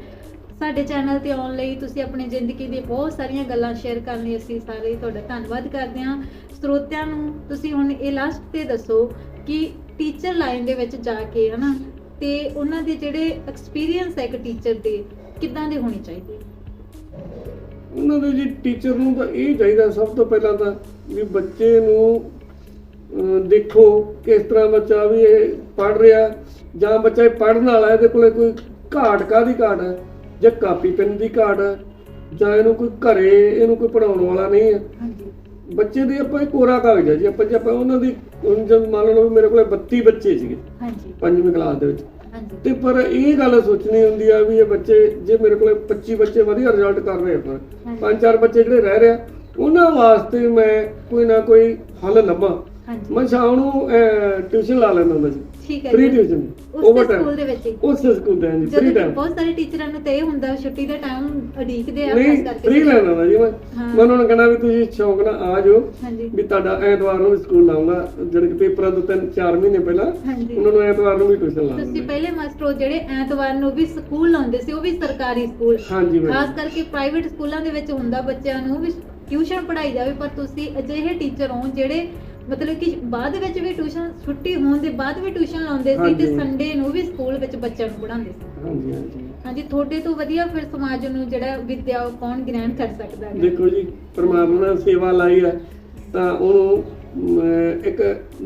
ਸਾਡੇ ਚੈਨਲ ਤੇ ਆਉਣ ਲਈ ਤੁਸੀਂ ਆਪਣੀ ਜ਼ਿੰਦਗੀ ਦੀਆਂ ਬਹੁਤ ਸਾਰੀਆਂ ਗੱਲਾਂ ਸ਼ੇਅਰ ਕਰਨ ਲਈ ਅਸੀਂ ਸਾਰੇ। ਤੁਹਾਡਾ ਧੰਨਵਾਦ ਕਰਦੇ ਹਾਂ। ਸਰੋਤਿਆਂ ਨੂੰ ਤੁਸੀਂ ਹੁਣ ਇਹ ਲਾਸਟ ਤੇ ਦੱਸੋ ਕਿ ਟੀਚਰ ਲਾਈਨ ਦੇ ਵਿੱਚ ਜਾ ਕੇ ਹਨਾ ਤੇ ਉਹਨਾਂ ਦੇ ਜਿਹੜੇ ਐਕਸਪੀਰੀਅੰਸ ਹੈ ਇੱਕ ਟੀਚਰ ਦੇ ਕਿੱਦਾਂ ਦੇ ਹੋਣੇ ਚਾਹੀਦੇ? ਉਹਨਾਂ ਦੇ ਜੀ ਟੀਚਰ ਨੂੰ ਤਾਂ ਇਹ ਚਾਹੀਦਾ ਸਭ ਤੋਂ ਪਹਿਲਾਂ ਤਾਂ ਵੀ ਬੱਚੇ ਨੂੰ ਦੇਖੋ ਕਿਸ ਤਰ੍ਹਾਂ ਬੱਚਾ ਵੀ ਇਹ ਪੜ ਰਿਹਾ ਜਾਂ ਬੱਚਾ ਇਹ ਪੜਨ ਵਾਲਾ ਹੈ, ਇਹਦੇ ਕੋਲੇ ਕੋਈ ਘਾਟ ਕਾਦੀ ਘਾਟ ਹੈ? ਜਾਂ ਕਾਪੀ ਪੈਨ ਦੀ ਘਾਟ ਹੈ ਜਾਂ ਇਹਨੂੰ ਕੋਈ ਘਰੇ ਇਹਨੂੰ ਕੋਈ ਪੜਾਉਣ ਵਾਲਾ ਨਹੀਂ ਹੈ। ਹਾਂਜੀ। ਬੱਚੇ ਦੀ ਆਪਾਂ ਇਹ ਕੋਰਾ ਕਾਗਜ਼ ਹੈ ਜੀ। ਆਪਾਂ ਜੇ ਆਪਾਂ ਉਹਨਾਂ ਦੀ ਹੁਣ ਜਦ ਮੰਨ ਲਓ ਮੇਰੇ ਕੋਲੇ 32 ਬੱਚੇ ਸੀਗੇ ਹਾਂਜੀ। ਪੰਜਵੀਂ ਕਲਾਸ ਦੇ ਵਿੱਚ। ਹਾਂਜੀ। ਤੇ ਪਰ ਇਹ ਗੱਲ ਸੋਚਣੀ ਹੁੰਦੀ ਆ ਵੀ ਇਹ ਬੱਚੇ ਜੇ ਮੇਰੇ ਕੋਲੇ 25 ਬੱਚੇ ਵਧੀਆ ਰਿਜ਼ਲਟ ਕਰ ਰਹੇ ਆ। ਪੰਜ ਚਾਰ ਬੱਚੇ ਜਿਹੜੇ ਰਹਿ ਰਹੇ ਉਹਨਾਂ ਵਾਸਤੇ ਮੈਂ ਕੋਈ ਨਾ ਕੋਈ ਹੱਲ ਲੱਭਾਂ ਮੈਂ ਸ਼ਾਮ ਨੂੰ ਟਿਊਸ਼ਨ ਲਾ ਲੈਂਦਾ ਹੁੰਦਾ ਸੀ ਠੀਕ ਹੈ ਫ੍ਰੀ ਜੀ। ਟਿਊਸ਼ਨ ਉਸ ਸਕੂਲ ਦੇ ਟਾਈਮ ਵਿੱਚ ਹੀ। ਉਸ ਸਕੂਲ ਦੇ ਜੀ ਫ੍ਰੀ ਜਦੋਂ ਟਾਈਮ ਬਹੁਤ ਸਾਰੇ ਟੀਚਰਾਂ ਨੂੰ ਤੇ ਇਹ ਹੁੰਦਾ ਛੁੱਟੀ ਦਾ ਟਾਈਮ ਉਡੀਕਦੇ ਆ ਨਹੀਂ ਖਾਸ ਕਰਕੇ ਫ੍ਰੀ ਲੈਣਾ ਹੁੰਦਾ ਜੀ ਮੈਂ। ਹਾਂ। ਮੈਂ ਉਹਨਾਂ ਨੂੰ ਕਹਿੰਦਾ ਵੀ ਤੁਸੀਂ ਸ਼ੌਂਕ ਨਾਲ ਆ ਜਾਓ ਹਾਂਜੀ। ਵੀ ਤੁਹਾਡਾ ਐਤਵਾਰ ਨੂੰ ਵੀ ਸਕੂਲ ਲਾਉਂਗਾ ਜਿਹੜੇ ਕਿ ਪੇਪਰਾਂ ਤੋਂ ਤਿੰਨ ਚਾਰ ਮਹੀਨੇ ਪਹਿਲਾਂ ਹਾਂਜੀ। ਉਹਨਾਂ ਨੂੰ ਐਤਵਾਰ ਨੂੰ ਵੀ ਟਿਊਸ਼ਨ ਲਾ ਤੁਸੀਂ ਦਿੰਦੇ। ਪਹਿਲੇ ਮਾਸਟਰ ਹੋ ਜਿਹੜੇ ਐਤਵਾਰ ਨੂੰ ਵੀ ਸਕੂਲ ਲਾਉਂਦੇ ਸੀ ਉਹ ਵੀ ਸਰਕਾਰੀ ਸਕੂਲ। ਹਾਂਜੀ ਮੈਡਮ ਖਾਸ ਕਰਕੇ ਪ੍ਰਾਈਵੇਟ ਸਕੂਲਾਂ ਦੇ ਵਿੱਚ ਹੁੰਦਾ ਬੱਚਿਆਂ ਨੂੰ ਵੀ ਟਿਊਸ਼ਨ ਪੜਾਈ ਜਾਵੇ ਪਰ ਤੁਸੀਂ ਅਜਿਹੇ ਟੀਚਰ ਹੋ ਜਿਹੜੇ ਮਤਲਬ ਕਿ ਬਾਅਦ ਵਿੱਚ ਵੀ ਟਿਊਸ਼ਨ ਛੁੱਟੀ ਹੋਣ ਦੇ ਬਾਅਦ ਵੀ ਟਿਊਸ਼ਨ ਲਾਉਂਦੇ ਸੀ ਤੇ ਹਾਂਜੀ। ਸੰਡੇ ਨੂੰ ਵੀ ਸਕੂਲ ਵਿੱਚ ਬੱਚਿਆਂ ਨੂੰ ਪੜਾਉਂਦੇ ਸੀ। ਹਾਂਜੀ ਹਾਂਜੀ। ਹਾਂਜੀ ਤੁਹਾਡੇ ਤੋਂ ਵਧੀਆ ਫਿਰ ਸਮਾਜ ਨੂੰ ਜਿਹੜਾ ਵਿਦਿਆ ਉਹ ਕੌਣ ਗ੍ਰਹਿਣ ਕਰ ਸਕਦਾ ਹੈ? ਦੇਖੋ ਜੀ ਪਰਮਾਤਮਾ ਨੇ ਸੇਵਾ ਲਾਈ ਹੈ ਤਾਂ ਉਹਨੂੰ ਅਮ, ਇੱਕ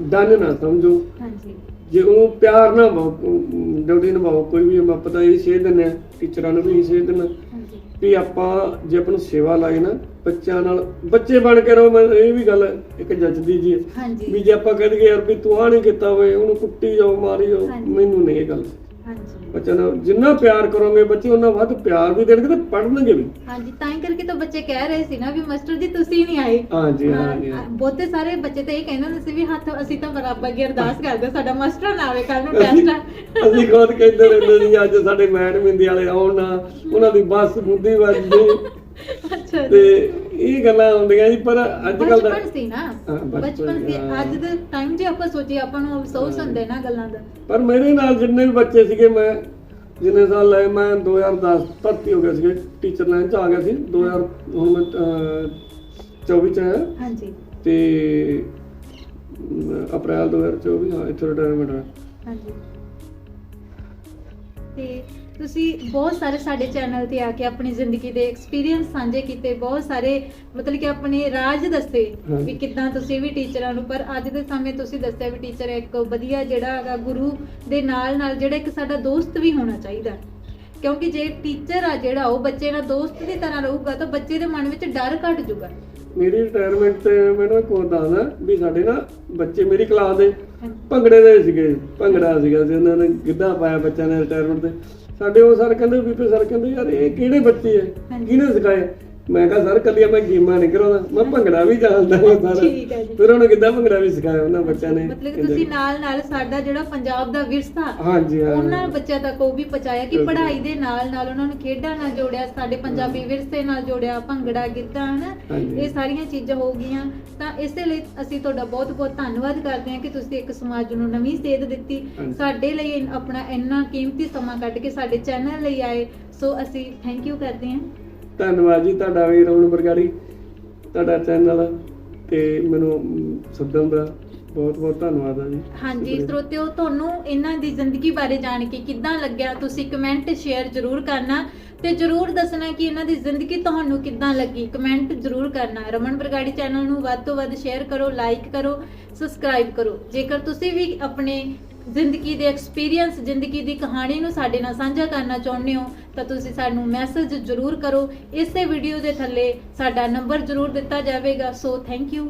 ਡੰਨ ਨਾ ਸਮਝੋ। ਹਾਂਜੀ। ਜੇ ਉਹਨੂੰ ਪਿਆਰ ਨਾ ਡਿਊਟੀ ਨਿਭਾਓ ਕੋਈ ਵੀ ਆਪਾਂ ਪਤਾ ਇਹ ਸੇਧ ਦਿੰਦੇ ਟੀਚਰਾਂ ਨੂੰ ਵੀ ਇਹ ਸੇਧ ਦਿੰਦੇ ਵੀ ਆਪਾਂ ਜੇ ਆਪਾਂ ਨੂੰ ਸੇਵਾ ਲਾਈ ਨਾ ਬੱਚਿਆਂ ਨਾਲ ਬੱਚੇ ਬਣ ਕੇ ਰਹੋ ਮੈਂ ਇਹ ਵੀ ਗੱਲ ਇੱਕ ਜੱਜਦੀ ਜੀ ਹੈ। ਵੀ ਜੇ ਆਪਾਂ ਕਹਿ ਦਈਏ ਯਾਰ ਵੀ ਤੂੰ ਆ ਨਹੀਂ ਕੀਤਾ ਹੋਵੇ ਉਹਨੂੰ ਕੁੱਟੀ ਜਾਓ ਮਾਰੀ ਜਾਓ। ਮੈਨੂੰ ਨਹੀਂ ਇਹ ਗੱਲ ਹਾਂਜੀ ਬੱਚਿਆਂ ਨਾਲ। ਜਿੰਨਾ ਪਿਆਰ ਕਰੋਗੇ ਬੱਚੇ ਉਹਨਾਂ ਵੱਧ ਪਿਆਰ ਵੀ ਦੇਣਗੇ ਤੇ ਪੜ੍ਹਨਗੇ ਵੀ। ਹਾਂਜੀ ਤਾਂ ਹੀ ਕਰਕੇ ਤਾਂ ਬੱਚੇ ਕਹਿ ਰਹੇ ਸੀ ਨਾ ਵੀ ਮਾਸਟਰ ਜੀ ਤੁਸੀਂ ਨਹੀਂ ਆਏ। ਹਾਂਜੀ ਹਾਂਜੀ ਬਹੁਤੇ ਸਾਰੇ ਬੱਚੇ ਤਾਂ ਇਹ ਕਹਿੰਦੇ ਹੁੰਦੇ ਸੀ ਵੀ ਹੱਥ ਅਸੀਂ ਤਾਂ ਬਰਾਬਰ ਕੀ ਅਰਦਾਸ ਕਰਦੇ ਸਾਡਾ ਮਾਸਟਰ ਨਾ ਆਵੇ ਕੱਲ ਨੂੰ ਟੈਸਟ ਆ। ਅਸੀਂ ਖੁਦ ਕਹਿੰਦੇ ਰਹਿੰਦੇ ਸੀ ਅੱਜ ਸਾਡੇ ਮੈਡਮ ਇੰਦੀ ਵਾਲੇ ਆਉਣ ਨਾ ਉਹਨਾਂ ਦੀ ਬੱਸ ਬੁੱਧੀ ਵੱਜਦੀ ਅੱਛਾ ਤੇ ਇਹ ਗੱਲਾਂ ਹੁੰਦੀਆਂ ਜੀ ਪਰ ਅੱਜ ਕੱਲ ਦਾ ਬਚਪਨ ਸੀ ਨਾ। ਹਾਂ, ਬਚਪਨ ਬਚਪਨ ਸੀ। ਹਾਂ। ਅੱਜ ਦੇ ਟਾਈਮ 'ਚ ਆਪਾਂ ਸੋਚੀਏ ਆਪਾਂ ਨੂੰ ਅਫਸੋਸ ਹੁੰਦੇ ਨਾ ਗੱਲਾਂ ਦਾ। ਪਰ ਮੇਰੇ ਨਾਲ ਜਿੰਨੇ ਵੀ ਬੱਚੇ ਸੀਗੇ ਮੈਂ ਜਿੰਨੇ ਸਾਲ ਲਏ ਮੈਂ 2010 ਭਰਤੀ ਹੋ ਗਿਆ ਸੀਗਾ ਟੀਚਰ ਲਾਈਨ ਚ ਆ ਗਿਆ ਸੀ 2000 ਹੁਣ ਮੈਂ ਅਹ, 24 ਚ ਆਇਆ। ਹਾਂਜੀ। ਤੇ ਅਮ, ਅਪ੍ਰੈਲ 2024 ਹਾਂ ਇੱਥੇ ਰਿਟਾਇਰਮੈਂਟ ਹੋਇਆ। ਹਾਂਜੀ। ਤੇ ਤੁਸੀਂ ਬਹੁਤ ਸਾਰੇ ਸਾਡੇ ਚੈਨਲ ਤੇ ਆ ਕੇ ਆਪਣੀ ਜ਼ਿੰਦਗੀ ਦੇ ਐਕਸਪੀਰੀਅੰਸ ਸਾਂਝੇ ਕੀਤੇ ਬਹੁਤ ਸਾਰੇ ਮਤਲਬ ਕਿ ਆਪਣੇ ਰਾਜ ਦੱਸੇ। ਵੀ ਕਿੱਦਾਂ ਤੁਸੀਂ ਵੀ ਟੀਚਰਾਂ ਨੂੰ ਪਰ ਅੱਜ ਦੇ ਸਮੇਂ ਤੁਸੀਂ ਦੱਸਿਆ ਵੀ ਟੀਚਰ ਇੱਕ ਵਧੀਆ ਜਿਹੜਾ ਹੈਗਾ ਗੁਰੂ ਦੇ ਨਾਲ ਨਾਲ ਜਿਹੜਾ ਇੱਕ ਸਾਡਾ ਦੋਸਤ ਵੀ ਹੋਣਾ ਚਾਹੀਦਾ ਕਿਉਂਕਿ ਜੇ ਟੀਚਰ ਆ ਜਿਹੜਾ ਉਹ ਬੱਚੇ ਨਾਲ ਦੋਸਤ ਦੀ ਤਰ੍ਹਾਂ ਰਹੂਗਾ ਤਾਂ ਬੱਚੇ ਦੇ ਮਨ ਵਿੱਚ ਡਰ ਘਟ ਜਾਊਗਾ ਮੇਰੀ ਰਿਟਾਇਰਮੈਂਟ ਤੇ ਮੈਨੂੰ ਹੋਰ ਦੱਸਦਾ ਵੀ ਸਾਡੇ ਨਾ ਬੱਚੇ ਮੇਰੀ ਕਲਾਸ ਦੇ। ਭੰਗੜੇ ਦੇ ਸੀਗੇ ਭੰਗੜਾ ਸੀਗਾ ਸੀ ਉਹਨਾਂ ਨੇ ਗਿੱਧਾ ਪਾਇਆ ਬੱਚਿਆਂ ਨੇ ਰਿਟਾਇਰਮੈਂਟ ਤੇ ਸਾਡੇ ਉਹ ਸਰ ਕਹਿੰਦੇ ਬੀਪੀ ਸਰ ਕਹਿੰਦੇ ਯਾਰ ਇਹ ਕਿਹੜੇ ਬੱਚੇ ਐ ਹਾਂਜੀ। ਕਿਹਨੇ ਸਿਖਾਏ ਮੈਂ ਕਿਹਾ ਸਰ ਕੱਲੀਆਂ ਮੈਂ ਗੇਮਾਂ ਨਹੀਂ ਕਰਾਉਂਦਾ ਮੈਂ ਭੰਗੜਾ ਵੀ ਜਾਣਦਾ ਹਾਂ ਸਾਰਾ। ਠੀਕ ਹੈ ਜੀ। ਫਿਰ ਉਹਨੇ ਗਿੱਧਾ ਭੰਗੜਾ ਵੀ ਸਿਖਾਇਆ ਉਹਨਾਂ ਬੱਚਿਆਂ ਨੇ? ਮਤਲਬ ਕਿ ਤੁਸੀਂ ਨਾਲ ਨਾਲ ਸਾਡਾ ਜਿਹੜਾ ਪੰਜਾਬ ਦਾ ਵਿਰਸਾ ਹਾਂਜੀ ਹਾਂ। ਉਹਨਾਂ ਬੱਚਿਆਂ ਤੱਕ ਉਹ ਵੀ ਪਹੁੰਚਾਇਆ ਕਿ ਬਿਲਕੁਲ। ਪੜ੍ਹਾਈ ਦੇ ਨਾਲ ਨਾਲ ਉਹਨਾਂ ਨੂੰ ਖੇਡਾਂ ਨਾਲ ਜੋੜਿਆ ਸਾਡੇ ਪੰਜਾਬੀ ਵਿਰਸੇ ਨਾਲ ਜੋੜਿਆ ਭੰਗੜਾ ਗਿੱਧਾ ਹਨਾ? ਹਾਂਜੀ। ਇਹ ਸਾਰੀਆਂ ਚੀਜ਼ਾਂ ਹੋ ਗਈਆਂ। ਤਾਂ ਇਸੇ ਲਈ ਅਸੀਂ ਤੁਹਾਡਾ ਬਹੁਤ ਬਹੁਤ ਧੰਨਵਾਦ ਕਰਦੇ ਹਾਂ ਕਿ ਤੁਸੀਂ ਇੱਕ ਸਮਾਜ ਨੂੰ ਨਵੀਂ ਸੇਧ ਦਿੱਤੀ। ਹਾਂਜੀ। ਸਾਡੇ ਲਈ ਇਨ- ਆਪਣਾ ਇੰਨਾ ਕੀਮਤੀ ਸਮਾਂ ਕੱਢ ਕੇ ਸਾਡੇ ਚੈਨਲ ਲਈ ਆਏ। ਸੋ ਅਸੀਂ ਥੈਂਕ ਯੂ ਕਰਦੇ ਹਾਂ। ਧੰਨਵਾਦ ਜੀ ਤੁਹਾਡਾ ਵੀ ਰਮਨ ਬਰਗਾੜੀ ਤੁਹਾਡਾ ਚੈਨਲ ਤੇ ਮੈਨੂੰ ਸੱਦਣ ਦਾ ਬਹੁਤ ਬਹੁਤ ਧੰਨਵਾਦ ਆ ਜੀ। ਹਾਂਜੀ। ਸਰੋਤਿਓ ਤੁਹਾਨੂੰ ਇਹਨਾਂ ਦੀ ਜ਼ਿੰਦਗੀ ਬਾਰੇ ਜਾਣ ਕੇ ਕਿੱਦਾਂ ਲੱਗਿਆ? ਤੁਸੀਂ ਕਮੈਂਟ ਸ਼ੇਅਰ ਜ਼ਰੂਰ ਕਰਨਾ ਤੇ ਜ਼ਰੂਰ ਦੱਸਣਾ ਕਿ ਇਹਨਾਂ ਦੀ ਜ਼ਿੰਦਗੀ ਤੁਹਾਨੂੰ ਕਿੱਦਾਂ ਲੱਗੀ। ਕਮੈਂਟ ਜ਼ਰੂਰ ਕਰਨਾ। ਰਮਨ ਬਰਗਾੜੀ ਚੈਨਲ ਨੂੰ ਵੱਧ ਤੋਂ ਵੱਧ ਸ਼ੇਅਰ ਕਰੋ ਲਾਈਕ ਕਰੋ ਸਬਸਕ੍ਰਾਈਬ ਕਰੋ। ਜੇਕਰ ਤੁਸੀਂ ਵੀ ਆਪਣੇ ਜ਼ਿੰਦਗੀ ਦੇ ਐਕਸਪੀਰੀਅੰਸ ਜ਼ਿੰਦਗੀ ਦੀ ਕਹਾਣੀ ਨੂੰ ਸਾਡੇ ਨਾਲ ਸਾਂਝਾ ਕਰਨਾ ਚਾਹੁੰਦੇ ਹੋ, ਤਾਂ ਤੁਸੀਂ ਸਾਨੂੰ ਮੈਸੇਜ ਜ਼ਰੂਰ ਕਰੋ। ਇਸੇ ਵੀਡੀਓ ਦੇ ਥੱਲੇ ਸਾਡਾ ਨੰਬਰ ਜ਼ਰੂਰ ਦਿੱਤਾ ਜਾਵੇਗਾ। So thank you